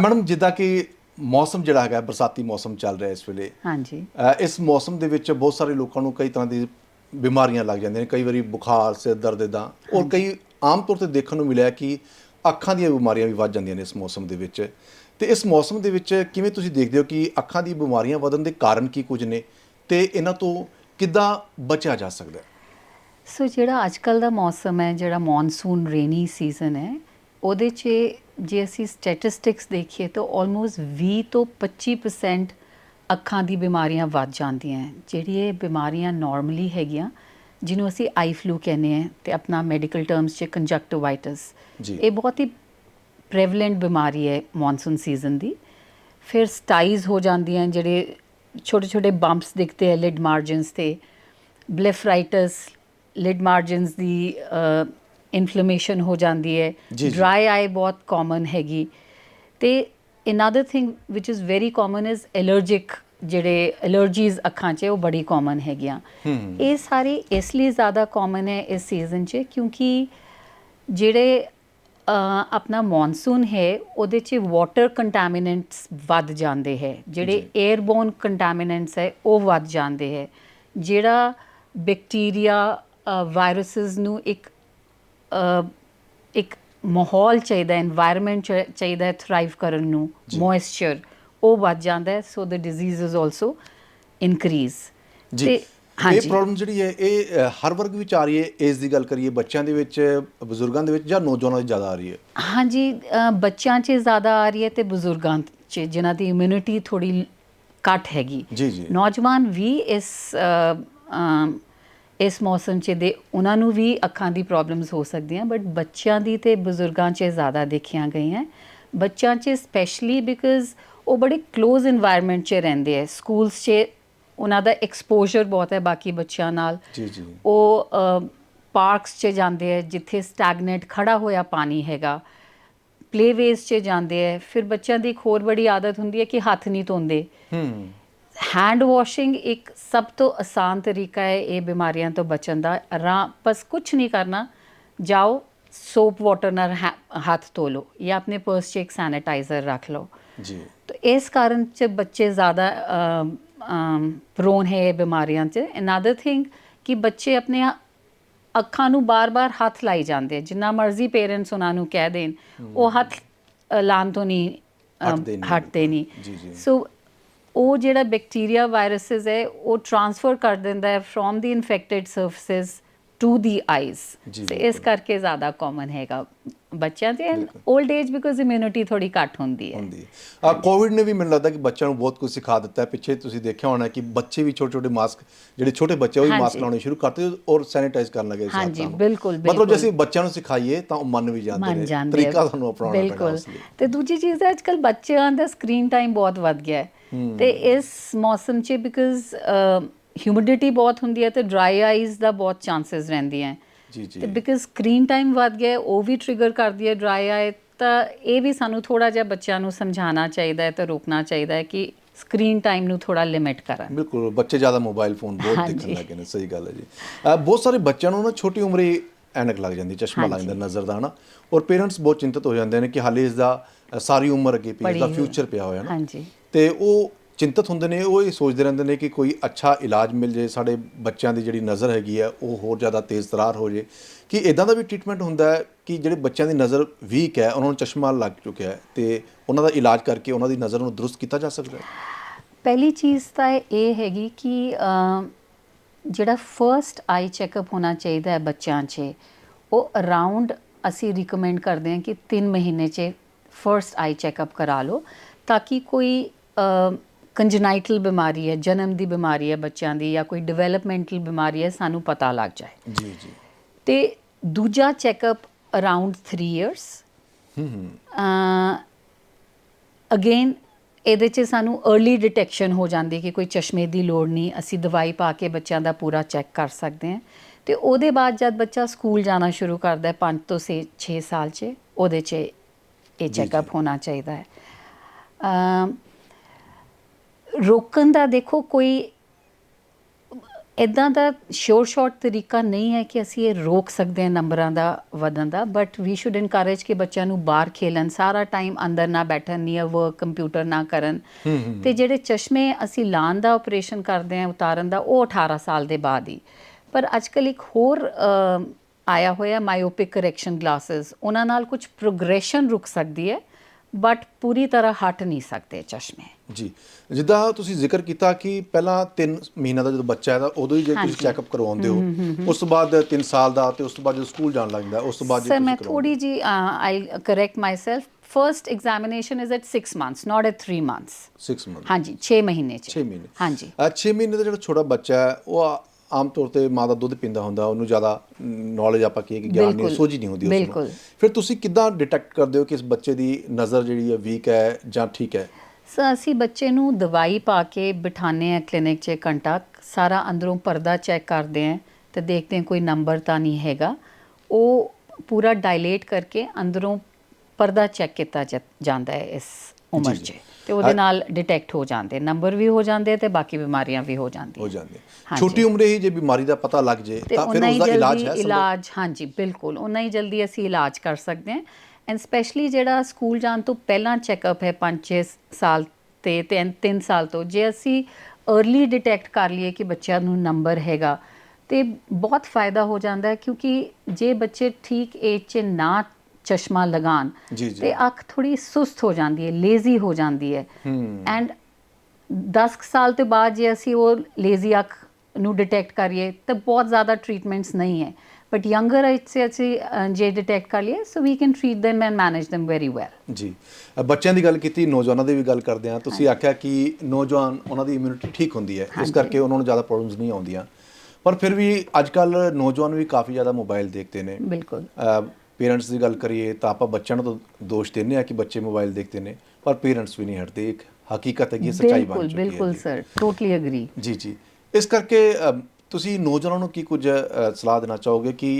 ਮੈਡਮ ਜਿੱਦਾਂ ਕਿ ਮੌਸਮ ਜਿਹੜਾ ਹੈਗਾ ਬਰਸਾਤੀ ਮੌਸਮ ਚੱਲ ਰਿਹਾ ਇਸ ਵੇਲੇ। ਹਾਂਜੀ। ਇਸ ਮੌਸਮ ਦੇ ਵਿੱਚ ਬਹੁਤ ਸਾਰੇ ਲੋਕਾਂ ਨੂੰ ਕਈ ਤਰ੍ਹਾਂ ਦੀ ਬਿਮਾਰੀਆਂ ਲੱਗ ਜਾਂਦੀਆਂ ਨੇ, ਕਈ ਵਾਰੀ ਬੁਖਾਰ, ਸਿਰ ਦਰਦ ਇਦਾਂ ਔਰ ਕਈ ਆਮ ਤੌਰ ਤੇ ਦੇਖਣ ਨੂੰ ਮਿਲਿਆ ਕਿ ਅੱਖਾਂ ਦੀਆਂ ਬਿਮਾਰੀਆਂ ਵੀ ਵੱਧ ਜਾਂਦੀਆਂ ਨੇ ਇਸ ਮੌਸਮ ਦੇ ਵਿੱਚ। ਤੇ ਇਸ ਮੌਸਮ ਦੇ ਵਿੱਚ ਕਿਵੇਂ ਤੁਸੀਂ ਦੇਖਦੇ ਹੋ ਕਿ ਅੱਖਾਂ ਦੀ ਬਿਮਾਰੀਆਂ ਵਧਣ ਦੇ ਕਾਰਨ ਕੀ ਕੁਝ ਨੇ ਤੇ ਇਹਨਾਂ ਤੋਂ ਕਿੱਦਾਂ ਬਚਿਆ ਜਾ ਸਕਦਾ ਹੈ? ਸੋ ਜਿਹੜਾ ਅੱਜਕੱਲ ਦਾ ਮੌਸਮ ਹੈ, ਜਿਹੜਾ ਮੌਨਸੂਨ ਰੇਨੀ ਸੀਜ਼ਨ ਹੈ, ਉਹਦੇ 'ਚ ਜੇ ਅਸੀਂ ਸਟੈਟਿਸਟਿਕਸ ਦੇਖੀਏ ਤਾਂ ਆਲਮੋਸਟ 20 ਤੋਂ 25% ਅੱਖਾਂ ਦੀ ਬਿਮਾਰੀਆਂ ਵੱਧ ਜਾਂਦੀਆਂ। ਜਿਹੜੀ ਇਹ ਬਿਮਾਰੀਆਂ ਨਾਰਮਲੀ ਹੈਗੀਆਂ ਜਿਹਨੂੰ ਅਸੀਂ ਆਈ ਫਲੂ ਕਹਿੰਦੇ ਆ ਤੇ ਆਪਣਾ ਮੈਡੀਕਲ ਟਰਮਸ 'ਚ ਕੰਜਕਟਿਵਾਈਟਿਸ। ਇਹ ਬਹੁਤ ਹੀ ਪ੍ਰੈਵਲੈਂਟ ਬਿਮਾਰੀ ਹੈ ਮੌਨਸੂਨ ਸੀਜ਼ਨ ਦੀ ਫਿਰ ਸਟਾਈਜ਼ ਹੋ ਜਾਂਦੀਆਂ ਜਿਹੜੇ ਛੋਟੇ ਛੋਟੇ ਬੰਪਸ ਦਿਖਦੇ ਹੈ ਲਿਡ ਮਾਰਜਨਸ ਤੇ ਬਲੇਫਰਾਈਟਸ ਲਿਡ ਮਾਰਜਨਸ ਦੀ ਇਨਫਲੇਮੇਸ਼ਨ ਹੋ ਜਾਂਦੀ ਹੈ। ਡਰਾਈ ਆਈ ਬਹੁਤ ਕਾਮਨ ਹੈਗੀ ਤੇ another thing which is very common is allergic ਜਿਹੜੇ ਐਲਰਜੀਜ਼ ਅੱਖਾਂ 'ਚ ਉਹ ਬੜੀ ਕਾਮਨ ਹੈਗੀਆਂ ਇਹ ਸਾਰੇ ਇਸ ਲਈ ਜ਼ਿਆਦਾ ਕਾਮਨ ਹੈ ਇਸ ਸੀਜ਼ਨ 'ਚ ਕਿਉਂਕਿ ਜਿਹੜੇ ਆਪਣਾ ਮੌਨਸੂਨ ਹੈ ਉਹਦੇ 'ਚ ਵਾਟਰ ਕੰਟੈਮੀਨੈਂਟਸ ਵੱਧ ਜਾਂਦੇ ਹੈ ਜਿਹੜੇ 에ਅਰਬੋਰਨ ਕੰਟੈਮੀਨੈਂਟਸ ਹੈ ਉਹ ਵੱਧ ਜਾਂਦੇ ਹੈ ਜਿਹੜਾ ਬੈਕਟੀਰੀਆ ਵਾਇਰਸਸ ਨੂੰ ਇੱਕ ਇੱਕ ਮਾਹੌਲ ਚਾਹੀਦਾ এনवायरमेंट ਚਾਹੀਦਾ ਹੈ ਥਰਾਈਵ ਕਰਨ ਨੂੰ ਮੋਇਸਚਰ ਉਹ ਵੱਧ ਜਾਂਦਾ ਹੈ so the diseases also increase ਜੀ ਇਹ ਪ੍ਰੋਬਲਮ ਜਿਹੜੀ ਹੈ ਇਹ ਹਰ ਵਰਗ ਵਿੱਚ ਆ ਰਹੀ ਹੈ ਏਜ ਦੀ ਗੱਲ ਕਰੀਏ ਬੱਚਿਆਂ ਦੇ ਵਿੱਚ ਬਜ਼ੁਰਗਾਂ ਦੇ ਵਿੱਚ ਜਾਂ ਨੌਜਵਾਨਾਂ ਦੇ ਜ਼ਿਆਦਾ ਆ ਰਹੀ ਹੈ? ਹਾਂਜੀ ਬੱਚਿਆਂ 'ਚ ਜ਼ਿਆਦਾ ਆ ਰਹੀ ਹੈ ਤੇ ਬਜ਼ੁਰਗਾਂ 'ਚ ਜਿਨ੍ਹਾਂ ਦੀ ਇਮਿਊਨਿਟੀ ਥੋੜੀ ਘੱਟ ਹੈਗੀ। ਜੀ ਜੀ। ਨੌਜਵਾਨ ਵੀ ਇਸ ਇਸ ਮੌਸਮ 'ਚ ਦੇ ਉਹਨਾਂ ਨੂੰ ਵੀ ਅੱਖਾਂ ਦੀ ਪ੍ਰੋਬਲਮਸ ਹੋ ਸਕਦੀਆਂ ਬਟ ਬੱਚਿਆਂ ਦੀ ਤੇ ਬਜ਼ੁਰਗਾਂ 'ਚ ਜ਼ਿਆਦਾ ਦੇਖੀਆਂ ਗਈਆਂ। ਬੱਚਿਆਂ 'ਚ ਸਪੈਸ਼ਲੀ ਬਿਕਾਜ਼ ਉਹ ਬੜੇ ক্লোਜ਼ এনवायरमेंट 'ਚ ਰਹਿੰਦੇ ਐ ਸਕੂਲਸ 'ਚ ਉਹਨਾਂ ਦਾ ਐਕਸਪੋਜ਼ਰ ਬਹੁਤ ਹੈ ਬਾਕੀ ਬੱਚਿਆਂ ਨਾਲ। ਜੀ ਜੀ। ਉਹ ਪਾਰਕਸ 'ਚ ਜਾਂਦੇ ਐ ਜਿੱਥੇ ਸਟੈਗਨੈਂਟ ਖੜਾ ਹੋਇਆ ਪਾਣੀ ਹੈਗਾ। ਪਲੇਵੇਸ 'ਚ ਜਾਂਦੇ ਐ ਫਿਰ ਬੱਚਿਆਂ ਦੀ ਇੱਕ ਹੋਰ ਬੜੀ ਆਦਤ ਹੁੰਦੀ ਹੈ ਕਿ ਹੱਥ ਨਹੀਂ ਧੋਂਦੇ। ਹੂੰ। ਹੈਂਡ ਵਾਸ਼ਿੰਗ ਇੱਕ ਸਭ ਤੋਂ ਆਸਾਨ ਤਰੀਕਾ ਹੈ ਇਹ ਬਿਮਾਰੀਆਂ ਤੋਂ ਬਚਣ ਦਾ। ਰਾਂ ਬਸ ਕੁਝ ਨਹੀਂ ਕਰਨਾ। ਜਾਓ ਸੋਪ ਵਾਟਰ ਨਾਲ ਹੱਥ ਧੋ ਲਓ ਜਾਂ ਆਪਣੇ ਪਰਸ 'ਚ ਇੱਕ ਸੈਨੀਟਾਈਜ਼ਰ ਰੱਖ ਲਓ। ਜੀ। ਤਾਂ ਇਸ ਕਾਰਨ ਚ ਬੱਚੇ ਜ਼ਿਆਦਾ ਪ੍ਰੋਨ ਹੈ ਇਹ ਬਿਮਾਰੀਆਂ 'ਚ। ਅਨਦਰ ਥਿੰਗ ਕਿ ਬੱਚੇ ਆਪਣੇ ਅੱਖਾਂ ਨੂੰ ਬਾਰ-ਬਾਰ ਹੱਥ ਲਾਈ ਜਾਂਦੇ ਜਿੰਨਾ ਮਰਜ਼ੀ ਪੇਰੈਂਟਸ ਉਹਨਾਂ ਨੂੰ ਕਹਿ ਦੇਣ ਉਹ ਹੱਥ ਲਾਣ ਤੋਂ ਨਹੀਂ ਹਟਦੇ ਨਹੀਂ ਸੋ ਉਹ ਜਿਹੜਾ ਬੈਕਟੀਰੀਆ ਵਾਇਰਸਸ ਹੈ ਉਹ ਟਰਾਂਸਫਰ ਕਰ ਦਿੰਦਾ ਹੈ from the infected surfaces to the eyes ਤੇ ਇਸ ਕਰਕੇ ਜ਼ਿਆਦਾ ਕਾਮਨ ਹੈਗਾ ਬੱਚਿਆਂ ਤੇ 올ਡ ਏਜ ਬਿਕਾਜ਼ ਇਮਿਊਨਿਟੀ ਥੋੜੀ ਘੱਟ ਹੁੰਦੀ ਹੈ। ਹੁੰਦੀ ਹੈ। ਆ ਕੋਵਿਡ ਨੇ ਵੀ ਮੈਨੂੰ ਲੱਗਦਾ ਕਿ ਬੱਚਿਆਂ ਨੂੰ ਬਹੁਤ ਕੁਝ ਸਿਖਾ ਦਿੱਤਾ ਹੈ। ਪਿੱਛੇ ਤੁਸੀਂ ਦੇਖਿਆ ਹੋਣਾ ਕਿ ਬੱਚੇ ਵੀ ਛੋਟੇ ਛੋਟੇ ਮਾਸਕ ਜਿਹੜੇ ਛੋਟੇ ਬੱਚੇ ਉਹ ਵੀ ਮਾਸਕ। ਲਾਉਣੇ ਸ਼ੁਰੂ ਕਰਤੇ ਔਰ ਸੈਨੀਟਾਈਜ਼ ਕਰਨ ਲੱਗੇ ਇਸ ਹਾਂਜੀ। ਬਿਲਕੁਲ, ਮਤਲਬ। ਜੇ ਅਸੀਂ ਬੱਚਿਆਂ ਨੂੰ ਸਿਖਾਈਏ ਤਾਂ ਉਹ ਮੰਨ ਵੀ ਜਾਂਦੇ ਨੇ। ਤਰੀਕਾ। ਤੁਹਾਨੂੰ ਅਪਣਾਉਣਾ ਪੈਣਾ ਬਿਲਕੁਲ। ਤੇ ਦੂਜੀ ਚੀਜ਼ ਹੈ ਅੱਜਕੱਲ ਬੱਚਿਆਂ ਦਾ ਸਕਰੀਨ ਟਾਈਮ ਬਹੁਤ ਵੱਧ ਗਿਆ ਹੈ। ਤੇ ਇਸ ਮੌਸਮ 'ਚ ਬਿਕਾਜ਼ ਹਿਊਮਿਡਿਟੀ ਬਹੁਤ ਹੁੰਦੀ ਹੈ ਤੇ ਡਰਾਈ ਆਈਜ਼ ਦਾ ਬਹੁਤ ਚਾਂਸਸ ਰਹਿੰਦੀਆਂ ਜੀ ਜੀ। ਤੇ ਬਿਕਾਜ਼ ਸਕਰੀਨ ਟਾਈਮ ਵੱਧ ਗਿਆ ਉਹ ਵੀ ਟ੍ਰਿਗਰ ਕਰਦੀ ਹੈ ਡਰਾਈ ਆਈ ਤਾਂ ਇਹ ਵੀ ਸਾਨੂੰ ਥੋੜਾ ਜਿਹਾ ਬੱਚਿਆਂ ਨੂੰ ਸਮਝਾਉਣਾ ਚਾਹੀਦਾ ਹੈ ਤੇ ਰੋਕਣਾ ਚਾਹੀਦਾ ਹੈ ਕਿ ਸਕਰੀਨ ਟਾਈਮ ਨੂੰ ਥੋੜਾ ਲਿਮਿਟ ਕਰਨ। ਬਿਲਕੁਲ ਬੱਚੇ ਜ਼ਿਆਦਾ ਮੋਬਾਈਲ ਫੋਨ ਬਹੁਤ। ਦੇਖਣ ਲੱਗੇ ਨੇ ਸਹੀ ਗੱਲ ਹੈ ਜੀ। ਬਹੁਤ ਸਾਰੇ ਬੱਚਿਆਂ ਨੂੰ ਨਾ ਛੋਟੀ ਉਮਰੇ ਐਨਕ ਲੱਗ ਜਾਂਦੀ ਚਸ਼ਮਾ ਲੱਗ ਜਾਂਦਾ ਨਜ਼ਰ ਦਾ ਹਨਾ। ਔਰ ਪੇਰੈਂਟਸ ਬਹੁਤ ਚਿੰਤਤ ਹੋ ਜਾਂਦੇ ਨੇ ਕਿ ਹਾਲੇ ਇਸ ਦਾ ਸਾਰੀ ਉਮਰ ਅੱਗੇ ਪਈ ਇਸ ਦਾ ਫਿਊਚਰ ਪਿਆ ਹੋਇਆ ਨਾ। ਹਾਂਜੀ। ਤੇ ਉਹ ਚਿੰਤਤ ਹੁੰਦੇ ਨੇ, ਉਹ ਇਹ ਸੋਚਦੇ ਰਹਿੰਦੇ ਨੇ ਕਿ ਕੋਈ ਅੱਛਾ ਇਲਾਜ ਮਿਲ ਜੇ, ਸਾਡੇ ਬੱਚਿਆਂ ਦੀ ਜਿਹੜੀ ਨਜ਼ਰ ਹੈਗੀ ਹੈ, ਉਹ ਹੋਰ ਜ਼ਿਆਦਾ ਤੇਜ਼ ਤਰਾਰ ਹੋ ਜੇ। ਕਿ ਇਦਾਂ ਦਾ ਵੀ ਟ੍ਰੀਟਮੈਂਟ ਹੁੰਦਾ ਹੈ ਕਿ ਜਿਹੜੇ ਬੱਚਿਆਂ ਦੀ ਨਜ਼ਰ ਵੀਕ ਹੈ, ਉਹਨਾਂ ਨੂੰ ਚਸ਼ਮਾ ਲੱਗ ਚੁੱਕਿਆ ਹੈ ਤੇ ਉਹਨਾਂ ਦਾ ਇਲਾਜ ਕਰਕੇ ਉਹਨਾਂ ਦੀ ਨਜ਼ਰ ਨੂੰ ਦਰੁਸਤ ਕੀਤਾ ਜਾ ਸਕਦਾ ਹੈ। ਪਹਿਲੀ ਚੀਜ਼ ਤਾਂ ਇਹ ਹੈਗੀ ਕਿ ਜਿਹੜਾ ਫਰਸਟ ਆਈ ਚੈੱਕਅਪ ਹੋਣਾ ਚਾਹੀਦਾ ਹੈ ਬੱਚਿਆਂ 'ਚ, ਉਹ ਅਰਾਊਂਡ ਅਸੀਂ ਰეკਮੈਂਡ ਕਰਦੇ ਹਾਂ ਕਿ 3 ਮਹੀਨੇ 'ਚ ਫਰਸਟ ਆਈ ਚੈੱਕਅਪ ਕਰਾ ਲਓ, ਤਾਂ ਕਿ ਕੋਈ ਕੰਜਨਾਈਟਲ ਬਿਮਾਰੀ ਹੈ ਜਨਮ ਦੀ ਬਿਮਾਰੀ ਹੈ ਬੱਚਿਆਂ ਦੀ ਜਾਂ ਕੋਈ ਡਿਵੈਲਪਮੈਂਟਲ ਬਿਮਾਰੀ ਹੈ ਸਾਨੂੰ ਪਤਾ ਲੱਗ ਜਾਏ। ਜੀ ਜੀ। ਤੇ ਦੂਜਾ ਚੈੱਕਅਪ ਅਰਾਊਂਡ 3 ਇਅਰਸ ਹੂੰ ਹੂੰ। ਅਗੇਨ ਇਹਦੇ 'ਚ ਸਾਨੂੰ अर्ਲੀ ਡਿਟੈਕਸ਼ਨ ਹੋ ਜਾਂਦੀ ਕਿ ਕੋਈ ਚਸ਼ਮੇ ਦੀ ਲੋੜ ਨਹੀਂ ਅਸੀਂ ਦਵਾਈ ਪਾ ਕੇ ਬੱਚਿਆਂ ਦਾ ਪੂਰਾ ਚੈੱਕ ਕਰ ਸਕਦੇ ਹਾਂ। ਤੇ ਉਹਦੇ ਬਾਅਦ ਜਦ ਬੱਚਾ ਸਕੂਲ ਜਾਣਾ ਸ਼ੁਰੂ ਕਰਦਾ ਹੈ 5 ਤੋਂ 6 ਸਾਲ 'ਚ ਉਹਦੇ 'ਚ ਇਹ ਚੈੱਕਅਪ ਹੋਣਾ ਚਾਹੀਦਾ ਹੈ। ਰੋਕਣ ਦਾ ਦੇਖੋ ਕੋਈ ਇਦਾਂ ਦਾ ਸ਼ੋਰ ਸ਼ਾਰਟ ਤਰੀਕਾ ਨਹੀਂ ਹੈ ਕਿ ਅਸੀਂ ਇਹ ਰੋਕ ਸਕਦੇ ਹਾਂ ਨੰਬਰਾਂ ਦਾ ਵਧਣ ਦਾ ਬਟ ਵੀ ਸ਼ੁੱਡ ਇਨਕਰੇਜ ਕਿ ਬੱਚਿਆਂ ਨੂੰ ਬਾਹਰ ਖੇਲਣ ਸਾਰਾ ਟਾਈਮ ਅੰਦਰ ਨਾ ਬੈਠਣ ਨੀਅਰ ਵਰਕ ਕੰਪਿਊਟਰ ਨਾ ਕਰਨ। ਤੇ ਜਿਹੜੇ ਚਸ਼ਮੇ ਅਸੀਂ ਲਾਉਣ ਦਾ ਆਪਰੇਸ਼ਨ ਕਰਦੇ ਹਾਂ ਉਤਾਰਨ ਦਾ ਉਹ 18 ਸਾਲ ਦੇ ਬਾਅਦ ਹੀ। ਪਰ ਅੱਜਕੱਲ ਇੱਕ ਹੋਰ ਆਇਆ ਹੋਇਆ ਮਾਇਓਪਿਕ ਕਰੈਕਸ਼ਨ ਗਲਾਸਸ ਉਹਨਾਂ ਨਾਲ ਕੁਝ ਪ੍ਰੋਗਰੈਸ਼ਨ ਰੁਕ ਸਕਦੀ ਹੈ। ਬਟ ਪੂਰੀ ਤਰ੍ਹਾਂ ਹਟ ਨਹੀਂ ਸਕਦੇ ਚਸ਼ਮੇ। ਜੀ ਜਿੱਦਾਂ ਤੁਸੀਂ ਜ਼ਿਕਰ ਕੀਤਾ ਕਿ ਪਹਿਲਾਂ 3 ਮਹੀਨਾ ਦਾ ਜਦੋਂ ਬੱਚਾ ਹੈ ਤਾਂ ਉਦੋਂ ਹੀ ਜੇ ਤੁਸੀਂ। ਚੈੱਕਅਪ ਕਰਵਾਉਂਦੇ ਹੋ ਉਸ ਤੋਂ ਬਾਅਦ 3 ਸਾਲ ਦਾ ਤੇ ਉਸ ਤੋਂ ਬਾਅਦ ਜਦੋਂ ਸਕੂਲ ਜਾਣ ਲੱਗਦਾ ਉਸ ਤੋਂ ਬਾਅਦ ਜੇ ਸਰ ਮੈਂ ਥੋੜੀ ਜੀ I correct myself first examination is at 6 months not at 3 months 6 month ਹਾਂਜੀ 6 ਮਹੀਨੇ ਚ। 6 ਮਹੀਨੇ। ਹਾਂਜੀ। 6 ਮਹੀਨੇ ਦਾ ਜਿਹੜਾ ਛੋਟਾ ਬੱਚਾ ਹੈ ਉਹ ਆਮ ਤੌਰ ਤੇ ਮਾਂ ਦਾ ਦੁੱਧ ਪੀਂਦਾ ਹੁੰਦਾ ਉਹਨੂੰ ਜ਼ਿਆਦਾ ਨੌਲੇਜ ਆਪਾਂ ਕਹੀਏ ਕਿ ਗਿਆਨ ਨਹੀਂ ਸੋਝੀ ਨਹੀਂ ਹੁੰਦੀ ਉਸ ਨੂੰ। ਫਿਰ ਤੁਸੀਂ ਕਿੱਦਾਂ ਡਿਟੈਕਟ ਕਰਦੇ ਹੋ ਕਿ ਇਸ ਬੱਚੇ ਦੀ ਨਜ਼ਰ ਜਿਹੜੀ ਹੈ ਵੀਕ ਹੈ ਜਾਂ ਠੀਕ ਹੈ? ਸੋ ਅਸੀਂ ਬੱਚੇ ਨੂੰ ਦਵਾਈ ਪਾ ਕੇ ਬਿਠਾਣੇ ਆ ਕਲੀਨਿਕ 'ਚ ਘੰਟਾ। ਸਾਰਾ ਅੰਦਰੋਂ ਪਰਦਾ ਚੈੱਕ ਕਰਦੇ ਆ ਤੇ ਦੇਖਦੇ ਆ ਕੋਈ ਨੰਬਰ ਤਾਂ ਨਹੀਂ ਹੈਗਾ। ਉਹ ਪੂਰਾ ਡਾਇਲੇਟ ਕਰਕੇ ਅੰਦਰੋਂ ਪਰਦਾ ਚੈੱਕ ਕੀਤਾ ਜਾਂਦਾ ਹੈ ਇਸ ਉਮਰ 'ਚ। ਤੇ ਉਹਦੇ ਨਾਲ ਡਿਟੈਕਟ ਹੋ ਜਾਂਦੇ ਨੰਬਰ ਵੀ ਹੋ ਜਾਂਦੇ ਤੇ ਬਾਕੀ ਬਿਮਾਰੀਆਂ ਵੀ ਹੋ ਜਾਂਦੀਆਂ ਹੋ ਜਾਂਦੇ ਹਾਂਜੀ। ਛੋਟੀ ਉਮਰੇ ਹੀ ਜੇ ਬਿਮਾਰੀ ਦਾ ਪਤਾ ਲੱਗ ਜੇ ਤੇ ਫਿਰ ਉਸ ਦਾ ਇਲਾਜ ਹੈ? ਇਲਾਜ ਹਾਂਜੀ ਬਿਲਕੁਲ ਉਨਾ ਹੀ ਜਲਦੀ ਅਸੀਂ ਇਲਾਜ ਕਰ ਸਕਦੇ ਹਾਂ ਐਂਡ ਸਪੈਸ਼ਲੀ ਜਿਹੜਾ ਸਕੂਲ ਜਾਣ ਤੋਂ ਪਹਿਲਾਂ ਚੈੱਕਅਪ ਹੈ 5-6 ਸਾਲ ਤੇ 3 ਸਾਲ ਤੋਂ ਜੇ ਅਸੀਂ अर्ਲੀ ਡਿਟੈਕਟ ਕਰ ਲਈਏ ਕਿ ਬੱਚਿਆਂ ਨੂੰ ਨੰਬਰ ਹੈਗਾ ਤੇ ਬਹੁਤ ਫਾਇਦਾ ਹੋ ਜਾਂਦਾ ਹੈ ਕਿਉਂਕਿ ਜੇ ਬੱਚੇ ਠੀਕ ਏਜ 'ਚ ਨਾ ਚਸ਼ਮਾ ਲਗਾਣ। ਤੇ ਅੱਖ ਥੋੜੀ ਸੁਸਤ ਹੋ ਜਾਂਦੀ ਹੈ ਲੇਜ਼ੀ ਹੋ ਜਾਂਦੀ ਹੈ। ਐਂਡ 10 ਕੁ ਸਾਲ ਤੋਂ ਬਾਅਦ ਜੇ ਅਸੀਂ ਉਹ ਲੇਜ਼ੀ ਅੱਖ ਨੂੰ ਡਿਟੈਕਟ ਕਰੀਏ ਤਾਂ ਬਹੁਤ ਜ਼ਿਆਦਾ ਟ੍ਰੀਟਮੈਂਟਸ ਨਹੀਂ ਹੈ। ਬਟ ਯੰਗਰ ਏਜ 'ਚ ਅਸੀਂ ਜੇ ਡਿਟੈਕਟ ਕਰ ਲਈਏ so we can treat them and manage them very well ਜੀ। ਬੱਚਿਆਂ ਦੀ ਗੱਲ ਕੀਤੀ ਨੌਜਵਾਨਾਂ ਦੀ ਵੀ ਗੱਲ ਕਰਦੇ ਹਾਂ। ਤੁਸੀਂ ਆਖਿਆ ਕਿ ਨੌਜਵਾਨ ਉਹਨਾਂ ਦੀ ਇਮਿਊਨਿਟੀ ਠੀਕ ਹੁੰਦੀ ਹੈ। ਇਸ ਕਰਕੇ ਉਹਨਾਂ ਨੂੰ ਜ਼ਿਆਦਾ ਪ੍ਰੋਬਲਮਸ ਨਹੀਂ ਆਉਂਦੀਆਂ। ਪਰ ਫਿਰ ਵੀ ਅੱਜ ਕੱਲ ਨੌਜਵਾਨ ਵੀ ਕਾਫੀ ਜ਼ਿਆਦਾ ਮੋਬਾਈਲ ਦੇਖਦੇ ਨੇ। ਬਿਲਕੁਲ। ਪੇਰੈਂਟਸ ਦੀ ਗੱਲ ਕਰੀਏ ਤਾਂ ਆਪਾਂ ਬੱਚਿਆਂ ਨੂੰ ਤਾਂ ਦੋਸ਼ ਦਿੰਦੇ ਆ ਕਿ ਬੱਚੇ ਮੋਬਾਈਲ ਦੇਖਦੇ ਨੇ ਪਰ ਪੇਰੈਂਟਸ ਵੀ ਨਹੀਂ ਹਟਦੇ। ਇੱਕ ਹਕੀਕਤ ਹੈ ਕਿ ਇਹ ਸੱਚਾਈ ਬਣ ਚੁੱਕੀ ਹੈ ਬਿਲਕੁਲ। ਸਰ ਟੋਟਲੀ ਅਗਰੀ ਜੀ ਜੀ। ਇਸ ਕਰਕੇ ਤੁਸੀਂ ਨੌਜਵਾਨਾਂ ਨੂੰ ਕੀ ਕੁਝ ਸਲਾਹ ਦੇਣਾ ਚਾਹੋਗੇ ਕਿ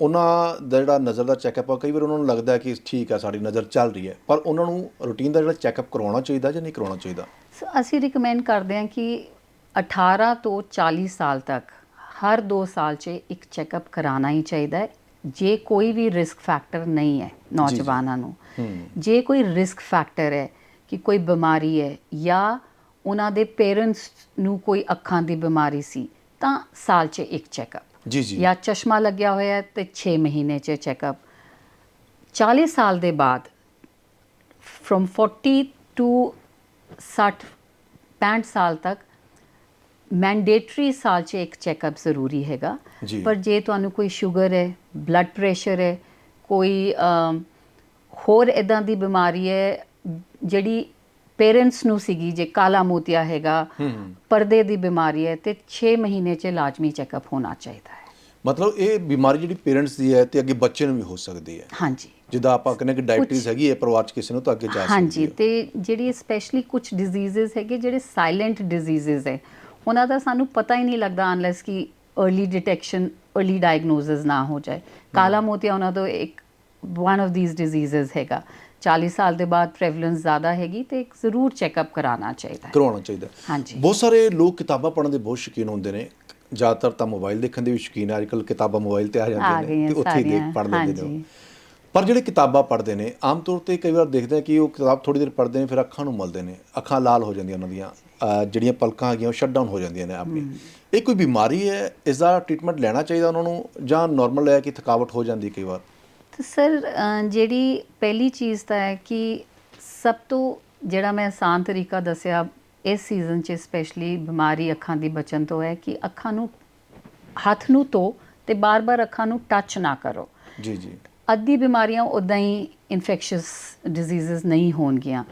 ਉਹਨਾਂ ਦਾ ਜਿਹੜਾ ਨਜ਼ਰ ਦਾ ਚੈੱਕਅਪ ਆ ਕਈ ਵਾਰ ਉਹਨਾਂ ਨੂੰ ਲੱਗਦਾ ਹੈ ਕਿ ਠੀਕ ਹੈ ਸਾਡੀ ਨਜ਼ਰ ਚੱਲ ਰਹੀ ਹੈ ਪਰ ਉਹਨਾਂ ਨੂੰ ਰੂਟੀਨ ਦਾ ਜਿਹੜਾ ਚੈੱਕਅਪ ਕਰਵਾਉਣਾ ਚਾਹੀਦਾ ਜਾਂ ਨਹੀਂ ਕਰਵਾਉਣਾ ਚਾਹੀਦਾ? ਅਸੀਂ ਰਿਕਮੈਂਡ ਕਰਦੇ ਹਾਂ ਕਿ 18 ਤੋਂ 40 ਸਾਲ ਤੱਕ ਹਰ 2 ਸਾਲ 'ਚ ਇੱਕ ਚੈੱਕਅਪ ਕਰਾਉਣਾ ਹੀ ਚਾਹੀਦਾ ਹੈ। ਜੇ ਕੋਈ ਵੀ ਰਿਸਕ ਫੈਕਟਰ ਨਹੀਂ ਹੈ ਨੌਜਵਾਨਾਂ ਨੂੰ ਜੇ ਕੋਈ ਰਿਸਕ ਫੈਕਟਰ ਹੈ ਕਿ ਕੋਈ ਬਿਮਾਰੀ ਹੈ ਜਾਂ ਉਹਨਾਂ ਦੇ ਪੇਰੈਂਟਸ ਨੂੰ ਕੋਈ ਅੱਖਾਂ ਦੀ ਬਿਮਾਰੀ ਸੀ ਤਾਂ ਸਾਲ 'ਚ ਇੱਕ ਚੈੱਕਅਪ ਜੀ ਜੀ। ਜਾਂ ਚਸ਼ਮਾ ਲੱਗਿਆ ਹੋਇਆ ਤੇ 6 ਮਹੀਨੇ 'ਚ ਚੈੱਕਅਪ 40 ਸਾਲ ਦੇ ਬਾਅਦ ਫਰੋਮ 40 ਟੂ 60 65 ਸਾਲ ਤੱਕ ਮੈਂਡੇਟਰੀ ਸਾਲ 'ਚ ਇੱਕ ਚੈੱਕਅਪ ਜ਼ਰੂਰੀ ਹੈਗਾ। ਪਰ ਜੇ ਤੁਹਾਨੂੰ ਕੋਈ ਸ਼ੂਗਰ ਹੈ ਬਲੱਡ ਪ੍ਰੈਸ਼ਰ ਹੈ ਕੋਈ ਹੋਰ ਇਦਾਂ ਦੀ ਬਿਮਾਰੀ ਹੈ ਜਿਹੜੀ ਪੇਰੈਂਟਸ ਨੂੰ ਸੀਗੀ ਜੇ ਕਾਲਾ ਮੋਤੀਆ ਹੈਗਾ ਪਰਦੇ ਦੀ ਬਿਮਾਰੀ ਹੈ ਤੇ 6 ਮਹੀਨੇ 'ਚ ਲਾਜ਼ਮੀ ਚੈੱਕਅਪ ਹੋਣਾ ਚਾਹੀਦਾ ਹੈ। ਮਤਲਬ ਇਹ ਬਿਮਾਰੀ ਜਿਹੜੀ ਪੇਰੈਂਟਸ ਦੀ ਹੈ ਤੇ ਅੱਗੇ ਬੱਚੇ ਨੂੰ ਵੀ ਹੋ ਸਕਦੀ ਹੈ। ਹਾਂਜੀ। ਜਿੱਦਾਂ ਆਪਾਂ ਕਹਿੰਦੇ ਕਿ ਡਾਇਬੀਟੀਜ਼ ਹੈਗੀ ਹੈ ਪਰਿਵਾਰ 'ਚ ਕਿਸੇ ਨੂੰ ਤਾਂ ਅੱਗੇ ਜਾ ਸਕਦੀ ਹਾਂਜੀ ਹੈ। ਤੇ ਜਿਹੜੀ ਸਪੈਸ਼ਲੀ ਕੁਝ ਡਿਜ਼ੀਜ਼ਸ ਹੈਗੇ ਜਿਹੜੇ ਸਾਇਲੈਂਟ ਡਿਜ਼ੀਜ਼ਸ ਹੈ ਉਹਨਾਂ ਦਾ ਸਾਨੂੰ ਪਤਾ ਹੀ ਨਹੀਂ ਲੱਗਦਾ ਅਨਲੈਸ ਕਿ अर्ਲੀ ਡਿਟੈਕਸ਼ਨ अर्ਲੀ ਡਾਇਗਨੋਸਿਸ ਨਾ ਹੋ ਜਾਏ। ਕਾਲਾ ਮੋਤੀਆ ਉਹਨਾਂ ਤੋਂ ਇੱਕ ਵਨ ਆਫ ਥੀਸ ਡਿਜ਼ੀਜ਼ਸ ਹੈਗਾ। 40 ਸਾਲ ਦੇ ਬਾਅਦ ਪ੍ਰੈਵਲੈਂਸ ਜ਼ਿਆਦਾ ਹੈਗੀ ਤੇ ਇੱਕ ਜ਼ਰੂਰ ਚੈੱਕਅਪ ਕਰਾਉਣਾ ਚਾਹੀਦਾ ਕਰਾਉਣਾ ਚਾਹੀਦਾ ਹਾਂਜੀ। ਬਹੁਤ ਸਾਰੇ ਲੋਕ ਕਿਤਾਬਾਂ ਪੜਨ ਦੇ ਬਹੁਤ ਸ਼ੌਕੀਨ ਹੁੰਦੇ ਨੇ। ਜ਼ਿਆਦਾਤਰ ਤਾਂ ਮੋਬਾਈਲ ਦੇਖਣ ਦੇ ਵੀ ਸ਼ੌਕੀਨ ਆ। ਕਿਤਾਬਾਂ ਮੋਬਾਈਲ ਤੇ ਆ ਜਾਂਦੇ ਨੇ ਤੇ ਉੱਥੇ ਦੇਖ ਪੜ ਲੈਂਦੇ ਨੇ ਪਰ ਜਿਹੜੇ ਕਿਤਾਬਾਂ ਪੜ੍ਹਦੇ ਨੇ ਆਮ ਤੌਰ ਤੇ ਕਈ ਵਾਰ ਦੇਖਦੇ ਆ ਕਿ ਉਹ ਕਿਤਾਬ ਥੋੜੀ ਦੇਰ ਪੜ੍ਹਦੇ ਨੇ ਫਿਰ ਅੱਖਾਂ ਨੂੰ ਮਲਦੇ ਨੇ ਅੱਖਾਂ ਲਾਲ ਹੋ ਜਾਂਦੀਆਂ ਉਹਨਾਂ ਦੀਆਂ ਜਿਹੜੀਆਂ ਪਲਕਾਂ ਹੈਗੀਆਂ ਉਹ ਸ਼ਟ ਡਾਊਨ ਹੋ ਜਾਂਦੀਆਂ ਨੇ ਆਪਣੀ ਇਹ ਕੋਈ ਬਿਮਾਰੀ ਹੈ? ਇਸ ਦਾ ਟ੍ਰੀਟਮੈਂਟ ਲੈਣਾ ਚਾਹੀਦਾ ਉਹਨਾਂ ਨੂੰ ਜਾਂ ਨਾਰਮਲ ਹੈ ਕਿ ਥਕਾਵਟ ਹੋ ਜਾਂਦੀ ਕਈ ਵਾਰ? ਤੇ ਸਰ ਜਿਹੜੀ ਪਹਿਲੀ ਚੀਜ਼ ਤਾਂ ਹੈ ਕਿ ਸਭ ਤੋਂ ਜਿਹੜਾ ਮੈਂ ਆਸਾਨ ਤਰੀਕਾ ਦੱਸਿਆ ਇਸ ਸੀਜ਼ਨ 'ਚ ਸਪੈਸ਼ਲੀ ਬਿਮਾਰੀ ਅੱਖਾਂ ਦੀ ਬਚਣ ਤੋਂ ਹੈ ਕਿ ਅੱਖਾਂ ਨੂੰ ਹੱਥ ਨੂੰ ਧੋ ਤੇ ਬਾਰ-ਬਾਰ ਅੱਖਾਂ ਨੂੰ ਟੱਚ ਨਾ ਕਰੋ। ਜੀ ਜੀ। ਅੱਧੀ ਬਿਮਾਰੀਆਂ ਉਦਾਂ ਹੀ ਇਨਫੈਕਸ਼ੀਅਸ ਡਿਜ਼ੀਜ਼ਸ ਨਹੀਂ ਹੋਣਗੀਆਂ।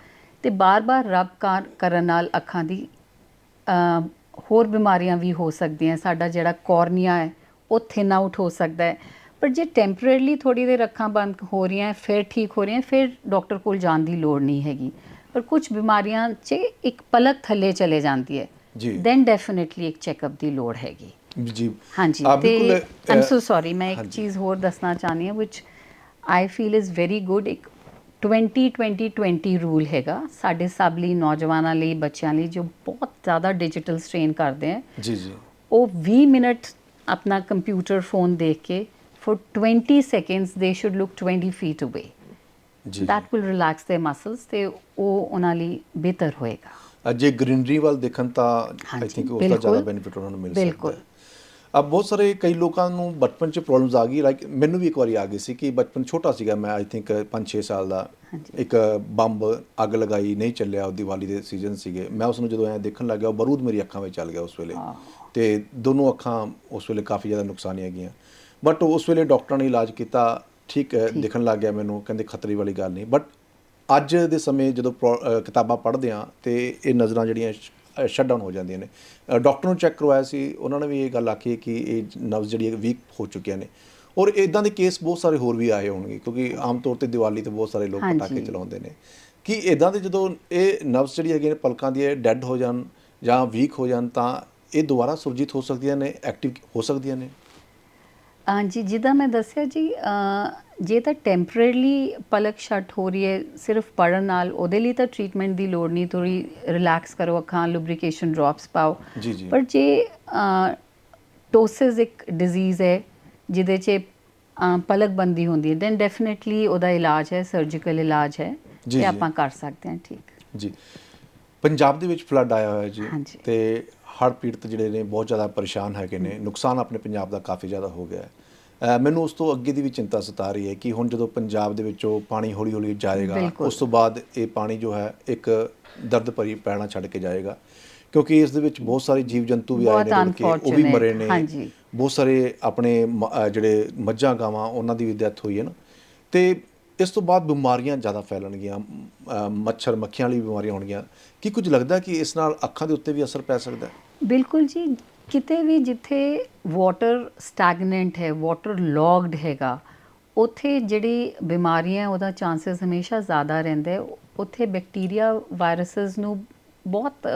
ਤੇ ਬਾਰ-ਬਾਰ ਰਬ ਕਰ- ਕਰਨ ਨਾਲ ਅੱਖਾਂ ਦੀ ਹੋਰ ਬਿਮਾਰੀਆਂ ਵੀ ਹੋ ਸਕਦੀਆਂ ਸਾਡਾ ਜਿਹੜਾ ਕੋਰਨੀਆ ਹੈ ਉਹ ਥਿਨ ਆਊਟ ਹੋ ਸਕਦਾ ਹੈ। ਪਰ ਜੇ ਟੈਂਪਰੇਰੀਲੀ ਥੋੜੀ ਦੇਰ ਅੱਖਾਂ ਬੰਦ ਹੋ ਰਹੀਆਂ ਫਿਰ ਠੀਕ ਹੋ ਰਹੀਆਂ ਫਿਰ ਡਾਕਟਰ ਕੋਲ ਜਾਣ ਦੀ ਲੋੜ ਨਹੀਂ ਹੈਗੀ। ਪਰ ਕੁਝ ਬਿਮਾਰੀਆਂ 'ਚ ਇੱਕ ਪਲਕ ਥੱਲੇ ਚਲੇ ਜਾਂਦੀ ਹੈ। ਜੀ। ਦੈਨ ਡੈਫੀਨਿਟਲੀ ਇੱਕ ਚੈੱਕਅਪ ਦੀ ਲੋੜ ਹੈਗੀ। ਜੀ। ਹਾਂਜੀ ਤੇ ਬਿਲਕੁਲ, ਆਮ ਸੋ ਸੌਰੀ ਮੈਂ ਇੱਕ। ਚੀਜ਼ ਹੋਰ ਦੱਸਣਾ ਚਾਹਨੀ ਹਾਂ which I feel is very good ਇੱਕ 20 20 20 ਰੂਲ ਹੈਗਾ। ਸਾਡੇ ਸਭ ਲਈ ਨੌਜਵਾਨਾਂ ਲਈ ਬੱਚਿਆਂ ਲਈ ਜੋ ਬਹੁਤ ਜ਼ਿਆਦਾ ਡਿਜੀਟਲ ਸਟ੍ਰੇਨ ਕਰਦੇ ਹੈ ਜੀ ਜੀ। ਉਹ 20 ਮਿੰਟ ਆਪਣਾ ਕੰਪਿਊਟਰ ਫੋਨ ਦੇਖ ਕੇ for 20 seconds they should look 20 feet away ਜੀ that will relax their muscles ਤੇ ਉਹ ਉਹਨਾਂ ਲਈ ਬਿਹਤਰ ਹੋਏਗਾ। ਅ, ਜੇ ਗ੍ਰੀਨਰੀ ਵੱਲ ਦੇਖਣ ਤਾਂ ਆਈ ਥਿੰਕ ਉਸ ਦਾ ਜ਼ਿਆਦਾ। ਬੈਨੀਫਿਟ ਉਹਨਾਂ ਨੂੰ ਮਿਲ ਸਕਦਾ ਬਿਲਕੁਲ। ਅਬ ਬਹੁਤ ਸਾਰੇ ਕਈ ਲੋਕਾਂ ਨੂੰ ਬਚਪਨ ਚ ਪ੍ਰੋਬਲਮਸ ਆ ਗਈ ਲਾਈਕ ਮੈਨੂੰ ਵੀ ਇੱਕ ਵਾਰੀ ਆ ਗਈ ਸੀ ਕਿ ਬਚਪਨ ਛੋਟਾ ਸੀਗਾ ਮੈਂ ਆਈ ਥਿੰਕ 5-6 ਸਾਲ ਦਾ। ਇੱਕ ਬੰਬ ਅੱਗ ਲਗਾਈ ਨਹੀਂ ਚੱਲਿਆ ਉਹ ਦੀਵਾਲੀ ਦੇ ਸੀਜ਼ਨ ਸੀਗੇ। ਮੈਂ ਉਸ ਨੂੰ ਜਦੋਂ ਐ ਦੇਖਣ ਲੱਗਿਆ ਉਹ ਬਰੂਦ ਮੇਰੀ ਅੱਖਾਂ ਵਿੱਚ ਚੱਲ ਗਿਆ ਉਸ ਵੇਲੇ। ਤੇ ਦੋਨੋਂ ਅੱਖਾਂ ਉਸ ਵੇਲੇ ਕਾਫੀ ਜ਼ਿਆਦਾ ਨੁਕਸਾਨੀਆਂ ਗਈਆਂ। ਬਟ ਉਸ ਵੇਲੇ ਡਾਕਟਰਾਂ ਨੇ ਇਲਾਜ ਕੀਤਾ ਠੀਕ ਦਿਖਣ ਲੱਗ ਗਿਆ ਮੈਨੂੰ ਕਹਿੰਦੇ ਖਤਰੇ ਵਾਲੀ ਗੱਲ ਨਹੀਂ। ਬਟ ਅੱਜ ਦੇ ਸਮੇਂ ਜਦੋਂ ਕਿਤਾਬਾਂ ਪੜ੍ਹਦੇ ਆ ਤੇ ਇਹ ਨਜ਼ਰਾਂ ਜਿਹੜੀਆਂ ਸ਼ਟ ਡਾਊਨ ਹੋ ਜਾਂਦੀਆਂ ਨੇ। ਡਾਕਟਰ ਨੂੰ ਚੈੱਕ ਕਰਵਾਇਆ ਸੀ ਉਹਨਾਂ ਨੇ ਵੀ ਇਹ ਗੱਲ ਆਖੀ ਕਿ ਇਹ ਨਵਜ਼ ਜਿਹੜੀਆਂ ਵੀਕ ਹੋ ਚੁੱਕੀਆਂ ਨੇ। ਔਰ ਇਦਾਂ ਦੇ ਕੇਸ ਬਹੁਤ ਸਾਰੇ ਹੋਰ ਵੀ ਆਏ ਹੋਣਗੇ ਕਿਉਂਕਿ ਆਮ ਤੌਰ ਤੇ ਦੀਵਾਲੀ ਤੇ ਬਹੁਤ ਸਾਰੇ ਲੋਕ। ਪਟਾਕੇ ਚਲਾਉਂਦੇ ਨੇ। ਕਿ ਇਦਾਂ ਦੇ ਜਦੋਂ ਇਹ ਨਵਜ਼ ਜਿਹੜੀ ਹੈਗੀਆਂ ਨੇ ਪਲਕਾਂ ਦੀ ਡੈੱਡ ਹੋ ਜਾਣ ਜਾਂ ਵੀਕ ਹੋ ਜਾਣ ਤਾਂ ਇਹ ਦੁਬਾਰਾ ਸੁਰਜੀਤ ਹੋ ਸਕਦੀਆਂ ਨੇ ਐਕਟਿਵ ਹੋ ਸਕਦੀਆਂ ਨੇ। ਹਾਂਜੀ ਜਿੱਦਾਂ ਮੈਂ ਦੱਸਿਆ ਜੀ ਜੇ ਤਾਂ ਟੈਂਪਰੇਰੀਲੀ ਪਲਕ ਸ਼ਟ ਹੋ ਰਹੀ ਹੈ ਸਿਰਫ ਪੜਨ ਨਾਲ ਉਹਦੇ ਲਈ ਤਾਂ ਟ੍ਰੀਟਮੈਂਟ ਦੀ ਲੋੜ ਨਹੀਂ ਥੋੜੀ ਰਿਲੈਕਸ ਕਰੋ ਅੱਖਾਂ ਲੁਬਰੀਕੇਸ਼ਨ ਡ੍ਰੌਪਸ ਪਾਓ ਜੀ, ਜੀ। ਪਰ ਜੇ ਟੋਸਿਸ ਇੱਕ ਡਿਜ਼ੀਜ਼ ਹੈ ਜਿਹਦੇ 'ਚ ਅ, ਪਲਕਬੰਦੀ ਹੁੰਦੀ ਹੈ ਦੈਨ ਡੈਫੀਨਿਟਲੀ ਉਹਦਾ ਇਲਾਜ ਹੈ ਸਰਜੀਕਲ ਇਲਾਜ ਹੈ ਜੀ, ਤੇ। ਆਪਾਂ ਕਰ ਸਕਦੇ ਹਾਂ ਠੀਕ ਜੀ ਪੰਜਾਬ ਦੇ ਵਿੱਚ ਫਲੱਡ ਆਇਆ ਹੋਇਆ ਜੀ। ਤੇ ਹੜ੍ਹ ਪੀੜਤ ਜਿਹੜੇ ਨੇ ਬਹੁਤ ਜ਼ਿਆਦਾ ਪਰੇਸ਼ਾਨ ਹੈਗੇ ਨੇ। ਨੁਕਸਾਨ ਆਪਣੇ ਪੰਜਾਬ ਦਾ ਕਾਫੀ ਜ਼ਿਆਦਾ ਹੋ ਗਿਆ ਹੈ। ਮੈਨੂੰ ਉਸ ਤੋਂ ਅੱਗੇ ਦੀ ਵੀ ਚਿੰਤਾ ਸਤਾ ਰਹੀ ਹੈ ਕਿ ਹੁਣ ਜਦੋਂ ਪੰਜਾਬ ਦੇ ਵਿੱਚੋਂ ਪਾਣੀ ਹੌਲੀ ਹੌਲੀ ਜਾਏਗਾ। ਉਸ ਤੋਂ ਬਾਅਦ ਇਹ ਪਾਣੀ ਜੋ ਹੈ ਇੱਕ ਦਰਦ ਭਰੀ ਪੈਣਾ ਛੱਡ ਕੇ ਜਾਏਗਾ। ਕਿਉਂਕਿ ਇਸ ਦੇ ਵਿੱਚ ਬਹੁਤ ਸਾਰੇ ਜੀਵ ਜੰਤੂ ਵੀ ਆਏ ਨੇ ਕੇ ਉਹ ਵੀ ਮਰੇ ਨੇ। ਹਾਂਜੀ। ਬਹੁਤ ਸਾਰੇ ਆਪਣੇ ਜਿਹੜੇ ਮੱਝਾਂ ਗਾਵਾਂ ਉਹਨਾਂ ਦੀ ਵੀ ਡੈਥ ਹੋਈ ਹੈ ਨਾ। ਤੇ ਇਸ ਤੋਂ ਬਾਅਦ ਬਿਮਾਰੀਆਂ ਜ਼ਿਆਦਾ ਫੈਲਣਗੀਆਂ ਮੱਛਰ ਮੱਖੀਆਂ ਵਾਲੀ ਬਿਮਾਰੀਆਂ ਹੋਣਗੀਆਂ। ਕੀ ਕੁਝ ਲੱਗਦਾ ਕਿ ਇਸ ਨਾਲ ਅੱਖਾਂ ਦੇ ਉੱਤੇ ਵੀ ਅਸਰ ਪੈ ਸਕਦਾ ਹੈ? ਬਿਲਕੁਲ ਜੀ ਕਿਤੇ ਵੀ ਜਿੱਥੇ ਵਾਟਰ ਸਟੈਗਨੈਂਟ ਹੈ ਵਾਟਰ ਲੌਗਡ ਹੈਗਾ ਉਥੇ ਜਿਹੜੀ ਬਿਮਾਰੀਆਂ ਉਹਦਾ ਚਾਂਸਸ ਹਮੇਸ਼ਾ ਜ਼ਿਆਦਾ ਰਹਿੰਦੇ ਉਥੇ ਬੈਕਟੀਰੀਆ ਵਾਇਰਸਸ ਨੂੰ ਬਹੁਤ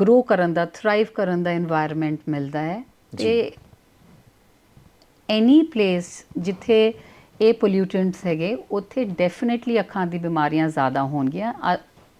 ਗਰੋ ਕਰਨ ਦਾ ਥਰਾਈਵ ਕਰਨ ਦਾ এনवायरमेंट ਮਿਲਦਾ ਹੈ। ਤੇ ਐਨੀ ਪਲੇਸ ਜਿੱਥੇ ਇਹ ਪੋਲੂਟੈਂਟਸ ਹੈਗੇ ਉੱਥੇ ਡੈਫੀਨਿਟਲੀ ਅੱਖਾਂ ਦੀ ਬਿਮਾਰੀਆਂ ਜ਼ਿਆਦਾ ਹੋਣਗੀਆਂ।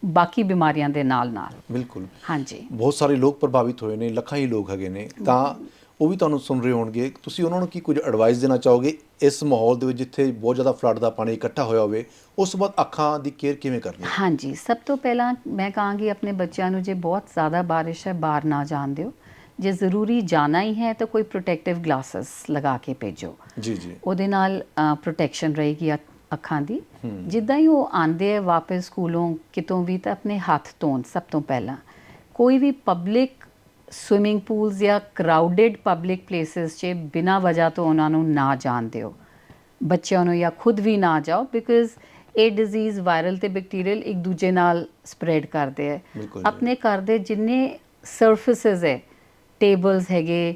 ਬਾਕੀ ਬਿਮਾਰੀਆਂ ਦੇ ਨਾਲ ਨਾਲ ਬਿਲਕੁਲ। ਹਾਂਜੀ। ਬਹੁਤ ਸਾਰੇ ਲੋਕ ਪ੍ਰਭਾਵਿਤ ਹੋਏ ਨੇ ਲੱਖਾਂ ਹੀ ਲੋਕ ਹੈਗੇ ਨੇ। ਤਾਂ ਉਹ ਵੀ ਤੁਹਾਨੂੰ ਸੁਣ ਰਹੇ ਹੋਣਗੇ। ਤੁਸੀਂ ਉਹਨਾਂ ਨੂੰ ਕੀ ਕੁਝ ਐਡਵਾਈਸ ਦੇਣਾ ਚਾਹੋਗੇ ਇਸ ਮਾਹੌਲ ਦੇ ਵਿੱਚ ਜਿੱਥੇ ਬਹੁਤ ਜ਼ਿਆਦਾ ਫਲੱਡ ਦਾ ਪਾਣੀ ਇਕੱਠਾ ਹੋਇਆ ਹੋਵੇ? ਉਸ ਤੋਂ ਬਾਅਦ ਅੱਖਾਂ ਦੀ ਕੇਅਰ ਕਿਵੇਂ ਕਰਨੀ? ਹੈ ਹਾਂਜੀ। ਸਭ ਤੋਂ ਪਹਿਲਾਂ ਮੈਂ ਕਹਾਂਗੀ ਆਪਣੇ ਬੱਚਿਆਂ ਨੂੰ ਜੇ ਬਹੁਤ ਜ਼ਿਆਦਾ ਬਾਰਿਸ਼ ਹੈ ਬਾਹਰ ਨਾ ਜਾਣ ਦਿਓ। ਜੇ ਜ਼ਰੂਰੀ ਜਾਣਾ ਹੀ ਹੈ ਤਾਂ ਕੋਈ ਪ੍ਰੋਟੈਕਟਿਵ ਗਲਾਸਸ ਲਗਾ ਕੇ ਭੇਜੋ। ਜੀ ਜੀ। ਉਹਦੇ ਨਾਲ ਪ੍ਰੋਟੈਕਸ਼ਨ ਰਹੇਗੀ। ਅੱਖ- ਦੀ। ਜਿੱਦਾਂ ਹੀ ਉਹ ਆਂਦੇ ਆ ਵਾਪਸ ਸਕੂਲੋਂ ਕਿਤੋਂ ਵੀ ਤਾਂ ਆਪਣੇ ਹੱਥ ਧੋਣ ਸਭ ਤੋਂ ਪਹਿਲਾਂ। ਕੋਈ ਵੀ ਪਬਲਿਕ ਸਵਿਮਿੰਗ ਪੂਲਸ ਜਾਂ ਕਰਾਊਡਡ ਪਬਲਿਕ ਪਲੇਸਿਸ 'ਚ ਬਿਨਾਂ ਵਜ੍ਹਾ ਤੋਂ ਉਹਨਾਂ ਨੂੰ ਨਾ ਜਾਣ ਦਿਓ। ਬੱਚਿਆਂ ਨੂੰ ਜਾਂ ਖੁਦ ਵੀ ਨਾ ਜਾਓ ਬਿਕਾਜ਼ ਇਹ ਡਿਜ਼ੀਜ਼ ਵਾਇਰਲ ਤੇ ਬੈਕਟੀਰੀਅਲ ਇੱਕ ਦੂਜੇ ਨਾਲ ਸਪਰੈਡ ਕਰਦੇ ਜੀ। ਆਪਣੇ ਘਰ ਦੇ ਜਿੰਨੇ ਸਰਫੇਸਿਸ ਹੈ ਟੇਬਲਸ ਹੈਗੇ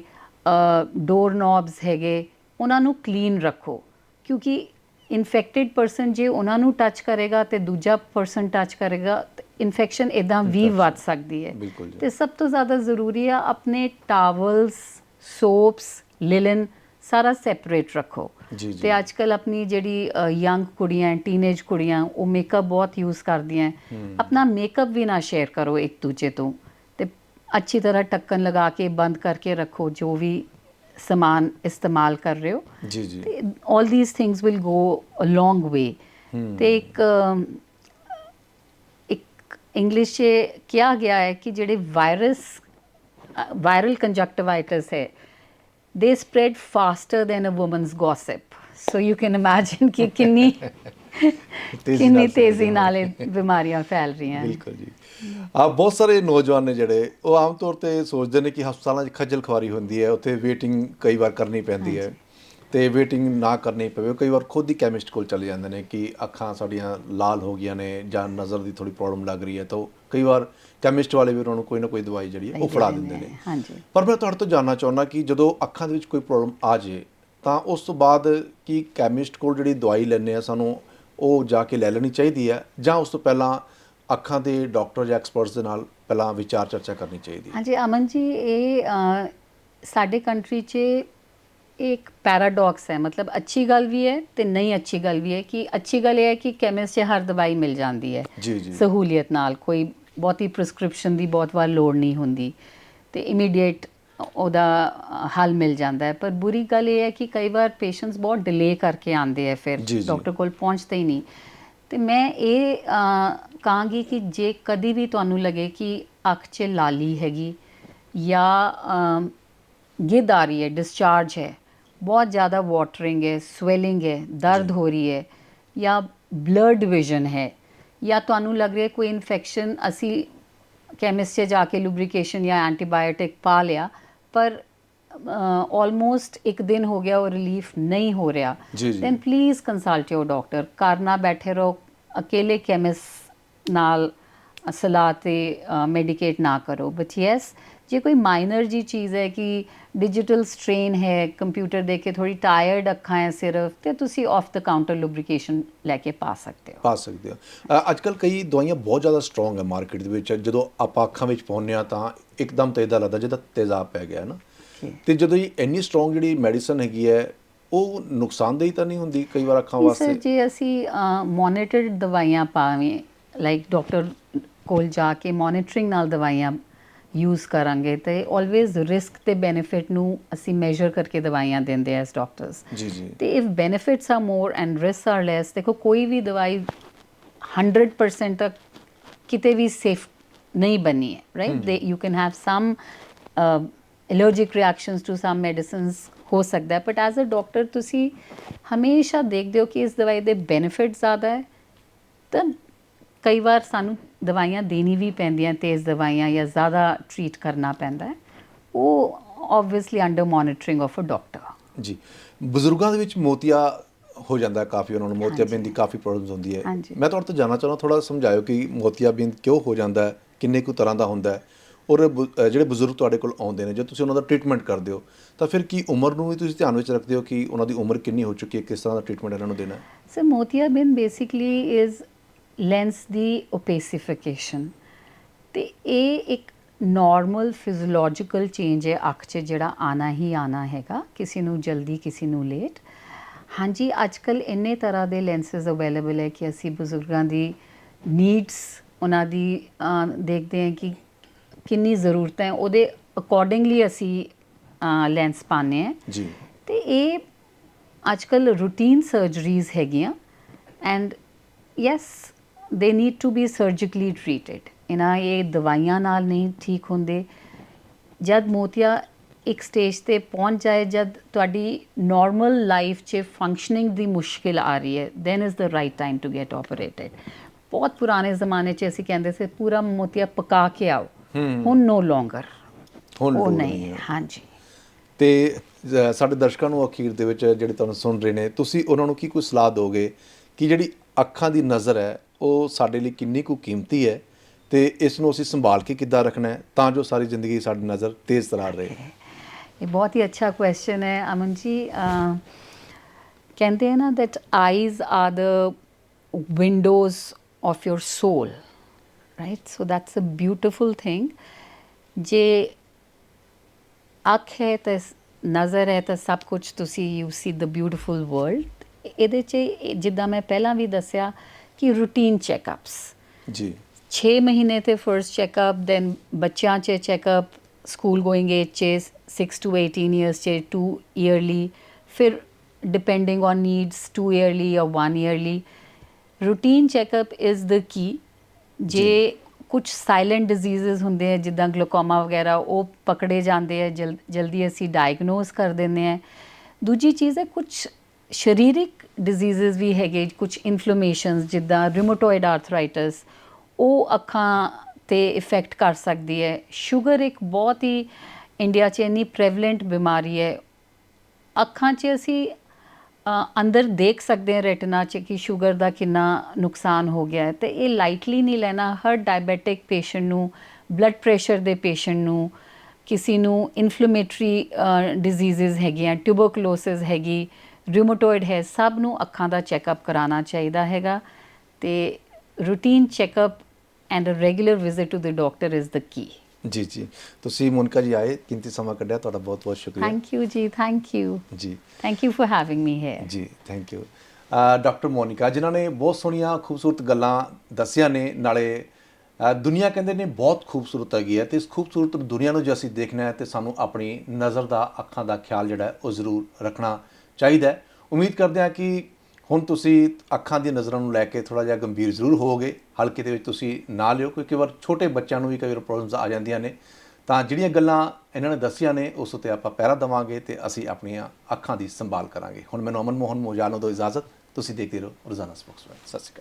ਡੋਰ ਨੌਬਸ ਹੈਗੇ ਉਹਨਾਂ ਨੂੰ ਕਲੀਨ ਰੱਖੋ। ਕਿਉਂਕਿ ਇਨਫੈਕਟਿਡ ਪਰਸਨ ਜੇ ਉਹਨਾਂ ਨੂੰ ਟੱਚ ਕਰੇਗਾ ਤੇ ਦੂਜਾ ਪਰਸਨ ਟੱਚ ਕਰੇਗਾ ਇਨਫੈਕਸ਼ਨ ਇਦਾਂ ਵੀ ਵੱਧ ਸਕਦੀ ਹੈ। ਤੇ ਸਭ ਤੋਂ ਜ਼ਿਆਦਾ ਜ਼ਰੂਰੀ ਆ ਆਪਣੇ ਟਾਵਲਸ ਸੋਪਸ ਲਿਲਨ ਸਾਰਾ ਸੈਪਰੇਟ ਰੱਖੋ। ਤੇ ਅੱਜ ਕੱਲ ਆਪਣੀ ਜਿਹੜੀ ਯੰਗ ਕੁੜੀਆਂ ਟੀਨੇਜ ਕੁੜੀਆਂ ਉਹ ਮੇਕਅਪ ਬਹੁਤ ਯੂਜ਼ ਕਰਦੀਆਂ ਆਪਣਾ ਮੇਕਅਪ ਵੀ ਨਾ ਸ਼ੇਅਰ ਕਰੋ ਇੱਕ ਦੂਜੇ ਤੋਂ। ਤੇ ਅੱਛੀ ਤਰ੍ਹਾਂ ਟੱਕਨ ਲਗਾ ਕੇ ਬੰਦ ਕਰਕੇ ਰੱਖੋ ਜੋ ਵੀ ਸਮਾਨ ਇਸਤੇਮਾਲ ਕਰ ਰਹੇ ਹੋ ਜੀ ਜੀ ਤੇ all these things will go a long way ਤੇ ਇੱਕ ਇੱਕ ਇੰਗਲਿਸ਼ 'ਚ ਕਿਹਾ ਗਿਆ ਹੈ ਕਿ ਜਿਹੜੇ ਵਾਇਰਸ ਵਾਇਰਲ ਕੰਜਕਟਿਵਾਈਟਿਸ ਹੈ they spread faster than a women's gossip so you can imagine ਕਿ ਕਿੰਨੀ ਕਿੰਨੀ ਤੇਜ਼ੀ ਨਾਲ ਇਹ ਬਿਮਾਰੀਆਂ ਫੈਲ ਰਹੀਆਂ ਬਿਲਕੁਲ ਜੀ। ਆ ਬਹੁਤ ਸਾਰੇ ਨੌਜਵਾਨ ਨੇ ਜਿਹੜੇ ਉਹ ਆਮ ਤੌਰ ਤੇ ਸੋਚਦੇ ਨੇ ਕਿ ਹਸਪਤਾਲਾਂ 'ਚ ਖੱਜਲ ਖਵਾਰੀ ਹੁੰਦੀ ਹੈ ਉੱਥੇ ਵੇਟਿੰਗ ਕਈ ਵਾਰ ਕਰਨੀ ਪੈਂਦੀ ਹੈ ਤੇ ਵੇਟਿੰਗ ਨਾ ਕਰਨੀ ਪਵੇ। ਕਈ ਵਾਰ ਖੁਦ ਹੀ ਕੈਮਿਸਟ ਕੋਲ ਚਲੇ ਜਾਂਦੇ ਨੇ ਕਿ ਅੱਖਾਂ ਸਾਡੀਆਂ ਲਾਲ ਹੋ ਗਈਆਂ ਨੇ ਜਾਂ ਨਜ਼ਰ ਦੀ ਥੋੜੀ ਪ੍ਰੋਬਲਮ ਲੱਗ ਰਹੀ ਹੈ ਤਾਂ ਕਈ ਵਾਰ ਕੈਮਿਸਟ ਵਾਲੇ ਵੀ ਉਹਨਾਂ ਨੂੰ ਕੋਈ ਨਾ ਕੋਈ ਦਵਾਈ ਜਿਹੜੀ ਉਹ ਫੜਾ ਦਿੰਦੇ ਨੇ। ਹਾਂਜੀ। ਪਰ ਮੈਂ ਤੁਹਾਡੇ ਤੋਂ ਜਾਨਣਾ ਚਾਹੁੰਦਾ ਕਿ ਜਦੋਂ ਅੱਖਾਂ ਦੇ ਵਿੱਚ ਕੋਈ ਪ੍ਰੋਬਲਮ ਆ ਜੇ ਤਾਂ ਉਸ ਤੋਂ ਬਾਅਦ ਕੀ ਕੈਮਿਸਟ ਕੋਲ ਜਿਹੜੀ ਦਵਾਈ ਲੈਣੇ ਆ ਸਾਨੂੰ ਉਹ ਜਾ ਕੇ ਲੈ ਲੈਣੀ ਚਾਹੀਦੀ ਹੈ ਜਾਂ ਉਸ ਤੋਂ ਪਹਿਲਾਂ ਅੱਖਾਂ ਦੇ ਡਾਕਟਰ ਜਾਂ ਐਕਸਪਰਟਸ ਦੇ ਨਾਲ ਪਹਿਲਾਂ ਵਿਚਾਰ ਚਰਚਾ ਕਰਨੀ ਚਾਹੀਦੀ ਹੈ? ਹਾਂਜੀ ਅਮਨ ਜੀ ਇਹ ਸਾਡੇ ਕੰਟਰੀ 'ਚ ਇੱਕ ਪੈਰਾਡੌਕਸ ਹੈ। ਮਤਲਬ ਅੱਛੀ ਗੱਲ ਵੀ ਹੈ ਤੇ ਨਹੀਂ ਅੱਛੀ ਗੱਲ ਵੀ ਹੈ ਕਿ ਅੱਛੀ ਗੱਲ ਇਹ ਹੈ ਕਿ ਕੈਮਿਸਟ 'ਚ ਹਰ ਦਵਾਈ ਮਿਲ ਜਾਂਦੀ ਹੈ। ਜੀ ਜੀ। ਸਹੂਲੀਅਤ ਨਾਲ ਕੋਈ ਬਹੁਤੀ ਪ੍ਰਿਸਕ੍ਰਿਪਸ਼ਨ ਦੀ ਬਹੁਤ ਵਾਰ ਲੋੜ ਨਹੀਂ ਹੁੰਦੀ। ਤੇ ਇਮੀਡੀਏਟ ਉਹਦਾ ਹੱਲ ਮਿਲ ਜਾਂਦਾ ਹੈ। ਪਰ ਬੁਰੀ ਗੱਲ ਇਹ ਹੈ ਕਿ ਕਈ ਵਾਰ ਪੇਸ਼ੈਂਟਸ ਬਹੁਤ ਡਿਲੇ ਕਰਕੇ ਆਉਂਦੇ ਆ ਫਿਰ। ਡਾਕਟਰ ਕੋਲ ਪਹੁੰਚਦੇ ਹੀ ਨਹੀਂ। ਤੇ ਮੈਂ ਇਹ ਕਹਾਂਗੀ ਕਿ ਜੇ ਕਦੀ ਵੀ ਤੁਹਾਨੂੰ ਲੱਗੇ ਕਿ ਅੱਖ 'ਚ ਲਾਲੀ ਹੈਗੀ ਜਾਂ ਗਿੱਧ ਆ ਰਹੀ ਹੈ ਡਿਸਚਾਰਜ ਹੈ ਬਹੁਤ ਜ਼ਿਆਦਾ ਵਾਟਰਿੰਗ ਹੈ ਸਵੈਲਿੰਗ ਹੈ ਦਰਦ ਹੋ ਰਹੀ ਹੈ ਜਾਂ ਬਲੱਡ ਵਿਜ਼ਨ ਹੈ ਜਾਂ ਤੁਹਾਨੂੰ ਲੱਗ ਰਿਹਾ ਕੋਈ ਇਨਫੈਕਸ਼ਨ ਅਸੀਂ ਕੈਮਿਸਟ 'ਚ ਜਾ ਕੇ ਲੁਬਰੀਕੇਸ਼ਨ ਜਾਂ ਐਂਟੀਬਾਇਓਟਿਕ ਪਾ ਲਿਆ ਪਰ ਆਲਮੋਸਟ ਇੱਕ ਦਿਨ ਹੋ ਗਿਆ ਉਹ ਰਿਲੀਫ ਨਹੀਂ ਹੋ ਰਿਹਾ। then please consult your doctor ਘਰ ਨਾ ਬੈਠੇ ਰਹੋ ਅਕੇਲੇ ਕੈਮਿਸਟ ਨਾਲ ਸਲਾਹ ਤੇ ਮੈਡੀਕੇਟ ਨਾ ਕਰੋ। ਬਟ ਯੈਸ ਜੇ ਕੋਈ ਮਾਈਨਰ ਜੀ ਚੀਜ਼ ਹੈ ਕਿ ਡਿਜੀਟਲ ਸਟ੍ਰੇਨ ਹੈ ਕੰਪਿਊਟਰ ਦੇਖ ਕੇ ਥੋੜੀ ਟਾਇਰਡ ਅੱਖਾਂ ਹੈ ਸਿਰਫ ਤੇ ਤੁਸੀਂ ਆਫ ਦਾ ਕਾਊਂਟਰ ਲੁਬਰੀਕੇਸ਼ਨ ਲੈ ਕੇ ਪਾ ਸਕਦੇ ਹੋ। ਪਾ ਸਕਦੇ ਹੋ। ਅੱਜ ਕੱਲ ਕਈ ਦਵਾਈਆਂ ਬਹੁਤ ਜ਼ਿਆਦਾ ਸਟਰੋਂਗ ਹੈ ਮਾਰਕੀਟ ਦੇ ਵਿੱਚ। ਜਦੋਂ ਆਪਾਂ ਅੱਖਾਂ ਵਿੱਚ ਪਾਉਂਦੇ ਆ ਤਾਂ ਇੱਕਦਮ ਤੇ ਇਦਾਂ ਲੱਗਦਾ ਜਿੱਦਾਂ ਤੇਜ਼ਾਬ ਪੈ ਗਿਆ ਹੈ ਨਾ। ਤੇ ਜਦੋਂ ਇਹ ਇੰਨੀ ਸਟਰੋਂਗ ਜਿਹੜੀ ਮੈਡੀਸਨ ਹੈਗੀ ਹੈ ਉਹ ਨੁਕਸਾਨਦੇਹੀ ਤਾਂ ਨਹੀਂ ਹੁੰਦੀ ਕਈ ਵਾਰ ਅੱਖਾਂ ਨਹੀਂ ਸਰ ਵਾਸਤੇ ਜੇ ਅਸੀਂ ਮੋਨੀਟਰਡ ਦਵਾਈਆਂ ਪਾਵੇਂ ਲਾਈਕ ਡਾਕਟਰ ਕੋਲ ਜਾ ਕੇ ਮੋਨੀਟਰਿੰਗ ਨਾਲ ਦਵਾਈਆਂ ਯੂਜ਼ ਕਰਾਂਗੇ ਤੇ ਆਲਵੇਜ਼ ਰਿਸਕ ਤੇ ਬੈਨੀਫਿਟ ਨੂੰ ਅਸੀਂ ਮੈਜ਼ਰ ਕਰਕੇ ਦਵਾਈਆਂ ਦਿੰਦੇ ਆ ਐਸ ਡਾਕਟਰਸ ਜੀ ਜੀ। ਤੇ if benefits are more and risk are less ਦੇਖੋ ਕੋਈ ਵੀ ਦਵਾਈ 100% ਤੱਕ ਕਿਤੇ ਵੀ ਸੇਫ ਨਹੀਂ ਬਣੀ ਹੈ right they you can have some allergic reactions to some medicines ਹੋ ਸਕਦਾ ਹੈ ਬਟ ਐਜ਼ ਅ ਡਾਕਟਰ ਤੁਸੀਂ ਹਮੇਸ਼ਾ ਦੇਖਦੇ ਹੋ ਕਿ ਇਸ ਦਵਾਈ ਦੇ ਬੈਨੀਫਿਟ ਜ਼ਿਆਦਾ ਹੈ ਤਾਂ ਕਈ ਵਾਰ ਸਾਨੂੰ ਦਵਾਈਆਂ ਦੇਣੀ ਵੀ ਪੈਂਦੀਆਂ ਤੇਜ਼ ਦਵਾਈਆਂ ਜਾਂ ਜ਼ਿਆਦਾ ਟਰੀਟ ਕਰਨਾ ਪੈਂਦਾ ਹੈ। ਉਹ obviously under monitoring of a doctor ਜੀ। ਬਜ਼ੁਰਗਾਂ ਦੇ ਵਿੱਚ ਮੋਤੀਆ ਹੋ ਜਾਂਦਾ ਕਾਫੀ ਉਹਨਾਂ ਨੂੰ ਮੋਤੀਆਬਿੰਦ ਦੀ ਕਾਫੀ ਪ੍ਰੋਬਲਮਸ ਹੁੰਦੀ ਹੈ। ਮੈਂ ਤੁਹਾਡੇ ਤੋਂ ਜਾਣਨਾ ਚਾਹੁੰਦਾ ਥੋੜਾ ਸਮਝਾਇਓ ਕਿ ਮੋਤੀਆਬਿੰਦ ਕਿਉਂ ਹੋ ਜਾਂਦਾ ਹੈ ਕਿੰਨੇ ਕੁ ਤਰ੍ਹਾਂ ਦਾ ਹੁੰਦਾ ਹੈ। ਔਰ ਜਿਹੜੇ ਬਜ਼ੁਰਗ ਤੁਹਾਡੇ ਕੋਲ ਆਉਂਦੇ ਨੇ ਜੇ ਤੁਸੀਂ ਉਹਨਾਂ ਦਾ ਟ੍ਰੀਟਮੈਂਟ ਕਰਦੇ ਹੋ ਤਾਂ ਫਿਰ ਕੀ ਉਮਰ ਨੂੰ ਵੀ ਤੁਸੀਂ ਧਿਆਨ ਵਿੱਚ ਰੱਖਦੇ ਹੋ ਕਿ ਉਹਨਾਂ ਦੀ ਉਮਰ ਕਿੰਨੀ ਹੋ ਚੁੱਕੀ ਹੈ ਕਿਸ ਤਰ੍ਹਾਂ ਦਾ ਟ੍ਰੀਟਮੈਂਟ ਇਹਨਾਂ ਨੂੰ ਦੇਣਾ ਹੈ? So motiabin basically lens ਦੀ opacification ਤੇ ਇਹ ਇੱਕ ਨਾਰਮਲ ਫਿਜ਼ੀਓਲੋਜੀਕਲ ਚੇਂਜ ਹੈ ਅੱਖ 'ਚ ਜਿਹੜਾ ਆਣਾ ਹੀ ਆਣਾ ਹੈਗਾ ਕਿਸੇ ਨੂੰ ਜਲਦੀ ਕਿਸੇ ਨੂੰ ਲੇਟ ਹਾਂਜੀ ਅੱਜਕੱਲ ਇੰਨੇ ਤਰ੍ਹਾਂ ਦੇ ਲੈਂਸਸ ਅਵੇਲੇਬਲ ਹੈ ਕਿ ਅਸੀਂ ਬਜ਼ੁਰਗਾਂ ਦੀ ਨੀਡਸ ਉਹਨਾਂ ਦੀ ਦੇਖਦੇ ਹਾਂ ਕਿ ਕਿੰਨੀ ਜ਼ਰੂਰਤ ਹੈ। ਉਹਦੇ ਅਕੋਰਡਿੰਗਲੀ ਅਸੀਂ ਲੈਂਸ ਪਾਉਂਦੇ ਹਾਂ। ਜੀ। ਤੇ ਇਹ ਅੱਜਕੱਲ ਰੂਟੀਨ ਸਰਜਰੀਜ਼ ਹੈਗੀਆਂ। And yes they need to be surgically treated ਇਹਨਾਂ ਇਹ ਦਵਾਈਆਂ ਨਾਲ ਨਹੀਂ ਠੀਕ ਹੁੰਦੇ। ਜਦ ਮੋਤੀਆ ਇੱਕ ਸਟੇਜ ਤੇ ਪਹੁੰਚ ਜਾਏ ਜਦ ਤੁਹਾਡੀ ਨਾਰਮਲ ਲਾਈਫ 'ਚ ਫੰਕਸ਼ਨਿੰਗ ਦੀ ਮੁਸ਼ਕਿਲ ਆ ਰਹੀ ਹੈ then is the right time to get operated ਬਹੁਤ ਪੁਰਾਣੇ ਜ਼ਮਾਨੇ 'ਚ ਅਸੀਂ ਕਹਿੰਦੇ ਸੀ ਪੂਰਾ ਮੋਤੀਆ ਪਕਾ ਕੇ ਆਓ। ਹੁਣ ਨੋ ਲੋਂਗਰ ਹੁਣ ਉਹ ਨਹੀਂ ਹਾਂਜੀ। ਤੇ ਸਾਡੇ ਦਰਸ਼ਕਾਂ ਨੂੰ ਅਖੀਰ ਦੇ ਵਿੱਚ ਜਿਹੜੇ ਤੁਹਾਨੂੰ ਸੁਣ ਰਹੇ ਨੇ ਤੁਸੀਂ ਉਹਨਾਂ ਨੂੰ ਕੀ ਕੋਈ ਸਲਾਹ ਦੋਗੇ ਕਿ ਜਿਹੜੀ ਅੱਖਾਂ ਦੀ ਨਜ਼ਰ ਹੈ, ਉਹ ਸਾਡੇ ਲਈ ਕਿੰਨੀ ਕੁ ਕੀਮਤੀ ਹੈ ਤੇ ਇਸ ਨੂੰ ਅਸੀਂ ਸੰਭਾਲ ਕੇ ਕਿੱਦਾਂ ਰੱਖਣਾ ਹੈ, ਤਾਂ ਜੋ ਸਾਰੀ ਜ਼ਿੰਦਗੀ ਸਾਡੀ ਨਜ਼ਰ ਤੇਜ਼ ਤਰਾਰ ਰਹੇ। ਇਹ ਬਹੁਤ ਹੀ ਅੱਛਾ ਕੁਐਸਚਨ ਹੈ, ਅਮਨ ਜੀ। ਕਹਿੰਦੇ ਆ ਨਾ that eyes are the windows of your soul right so that's a beautiful thing ਜੇ ਅੱਖ ਹੈ ਤਾਂ ਨਜ਼ਰ ਹੈ ਤਾਂ ਸਭ ਕੁਝ ਤੁਸੀਂ you see the beautiful world ਇਹਦੇ 'ਚ ਜਿੱਦਾਂ ਮੈਂ ਪਹਿਲਾਂ ਵੀ ਦੱਸਿਆ ਕਿ ਰੂਟੀਨ ਚੈੱਕਅਪਸ ਜੀ। 6 ਮਹੀਨੇ ਤੇ ਫਰਸਟ ਚੈੱਕਅਪ ਦੈਨ ਬੱਚਿਆਂ 'ਚ ਚੈੱਕਅਪ ਸਕੂਲ ਗੋਇੰਗ ਏਜ 'ਚ 6 ਟੂ 18 ਇਅਰਸ 'ਚ 2 ਈਅਰਲੀ ਫਿਰ ਡਿਪੈਂਡਿੰਗ ਔਨ ਨੀਡਸ 2 ਈਅਰਲੀ ਜਾਂ 1 yearly routine checkup is the key ਜੇ। ਕੁਝ ਸਾਇਲੈਂਟ ਡਿਜ਼ੀਜ਼ਸ ਹੁੰਦੇ ਆ ਜਿੱਦਾਂ ਗਲੂਕੋਮਾ ਵਗੈਰਾ ਉਹ ਪਕੜੇ ਜਾਂਦੇ ਆ ਜਲ- ਜਲਦੀ ਅਸੀਂ ਡਾਇਗਨੋਸ ਕਰ ਦਿੰਦੇ ਆ। ਦੂਜੀ ਚੀਜ਼ ਹੈ ਕੁਝ ਸਰੀਰਿਕ ਡਿਜ਼ੀਜ਼ਸ ਵੀ ਹੈਗੇ ਕੁਝ ਇਨਫਲੇਮੇਸ਼ਨਸ ਜਿੱਦਾਂ ਰਿਮੋਟੋਇਡ ਆਰਥਰਾਈਟਿਸ ਉਹ ਅੱਖਾਂ ਤੇ ਇਫੈਕਟ ਕਰ ਸਕਦੀ ਹੈ। ਸ਼ੂਗਰ ਇੱਕ ਬਹੁਤ ਹੀ ਇੰਡੀਆ 'ਚ ਇੰਨੀ ਪ੍ਰੈਵਲੈਂਟ ਬਿਮਾਰੀ ਹੈ। ਅੱਖਾਂ 'ਚ ਅਸੀਂ ਅੰਦਰ ਦੇਖ ਸਕਦੇ ਹਾਂ ਰੈਟਨਾ 'ਚ ਕਿ ਸ਼ੂਗਰ ਦਾ ਕਿੰਨਾ ਨੁਕਸਾਨ ਹੋ ਗਿਆ ਹੈ। ਤੇ ਇਹ ਲਾਈਟਲੀ ਨਹੀਂ ਲੈਣਾ, ਹਰ ਡਾਇਬੈਟਿਕ ਪੇਸ਼ੈਂਟ ਨੂੰ ਬਲੱਡ ਪ੍ਰੈਸ਼ਰ ਦੇ ਪੇਸ਼ੈਂਟ ਨੂੰ, ਕਿਸੇ ਨੂੰ ਇਨਫਲੇਮੇਟਰੀ ਡਿਜ਼ੀਜ਼ਸ ਹੈਗੀਆਂ ਟਿਊਬਰਕਲੋਸਿਸ ਹੈਗੀ ਰਿਊਮਟੋਇਡ ਹੈ ਸਭ ਨੂੰ ਅੱਖਾਂ ਦਾ ਚੈੱਕਅਪ ਕਰਾਉਣਾ ਚਾਹੀਦਾ ਹੈਗਾ ਤੇ routine checkup and a regular visit to the doctor is the key ਜੀ ਜੀ। ਤੁਸੀਂ ਮੋਨਿਕਾ ਜੀ ਆਏ ਕੀਮਤੀ ਸਮਾਂ ਕੱਢਿਆ ਤੁਹਾਡਾ ਬਹੁਤ ਬਹੁਤ ਸ਼ੁਕਰੀਆ। ਥੈਂਕ ਯੂ ਜੀ ਥੈਂਕ ਯੂ ਜੀ। Thank you for having me here ਜੀ ਥੈਂਕ ਯੂ ਡਾਕਟਰ ਮੋਨਿਕਾ ਜਿਨ੍ਹਾਂ ਨੇ ਬਹੁਤ ਸੋਹਣੀਆਂ ਖੂਬਸੂਰਤ ਗੱਲਾਂ ਦੱਸੀਆਂ ਨੇ ਨਾਲੇ ਦੁਨੀਆ ਕਹਿੰਦੇ ਨੇ ਬਹੁਤ ਖੂਬਸੂਰਤ ਹੈਗੀ ਹੈ ਤੇ ਇਸ ਖੂਬਸੂਰਤ ਦੁਨੀਆ ਨੂੰ ਜੇ ਅਸੀਂ ਦੇਖਣਾ ਹੈ ਤੇ ਸਾਨੂੰ ਆਪਣੀ ਨਜ਼ਰ ਦਾ ਅੱਖਾਂ ਦਾ ਖਿਆਲ ਜਿਹੜਾ ਉਹ ਜ਼ਰੂਰ ਰੱਖਣਾ ਚਾਹੀਦਾ ਉਮੀਦ ਕਰਦੇ ਹਾਂ ਕਿ ਹੁਣ ਤੁਸੀਂ ਅੱਖਾਂ ਦੀ ਨਜ਼ਰਾਂ ਨੂੰ ਲੈ ਕੇ ਥੋੜਾ ਜਿਹਾ ਗੰਭੀਰ ਜ਼ਰੂਰ ਹੋਵੋਗੇ। ਹਲਕੇ ਦੇ ਵਿੱਚ ਤੁਸੀਂ ਨਾ ਲਿਓ, ਕਿਉਂਕਿ ਵਾਰ ਛੋਟੇ ਬੱਚਿਆਂ ਨੂੰ ਵੀ ਕਈ ਵਾਰ ਪ੍ਰੋਬਲਮਸ ਆ ਜਾਂਦੀਆਂ ਨੇ। ਤਾਂ ਜਿਹੜੀਆਂ ਗੱਲਾਂ ਇਹਨਾਂ ਨੇ ਦੱਸੀਆਂ ਨੇ, ਉਸ ਉੱਤੇ ਆਪਾਂ ਪਹਿਰਾ ਦੇਵਾਂਗੇ ਤੇ ਅਸੀਂ ਆਪਣੀਆਂ ਅੱਖਾਂ ਦੀ ਸੰਭਾਲ ਕਰਾਂਗੇ। ਹੁਣ ਮੈਨੂੰ ਅਮਨ ਮੋਹਨ ਮੋਜਾਲੋ ਤੋਂ ਇਜਾਜ਼ਤ। ਤੁਸੀਂ ਦੇਖਦੇ ਰਹੋ ਰੋਜ਼ਾਨਾ ਸਪੋਕਸਮੈਨ ਸਤਿ ਸ਼੍ਰੀ ਅਕਾਲ।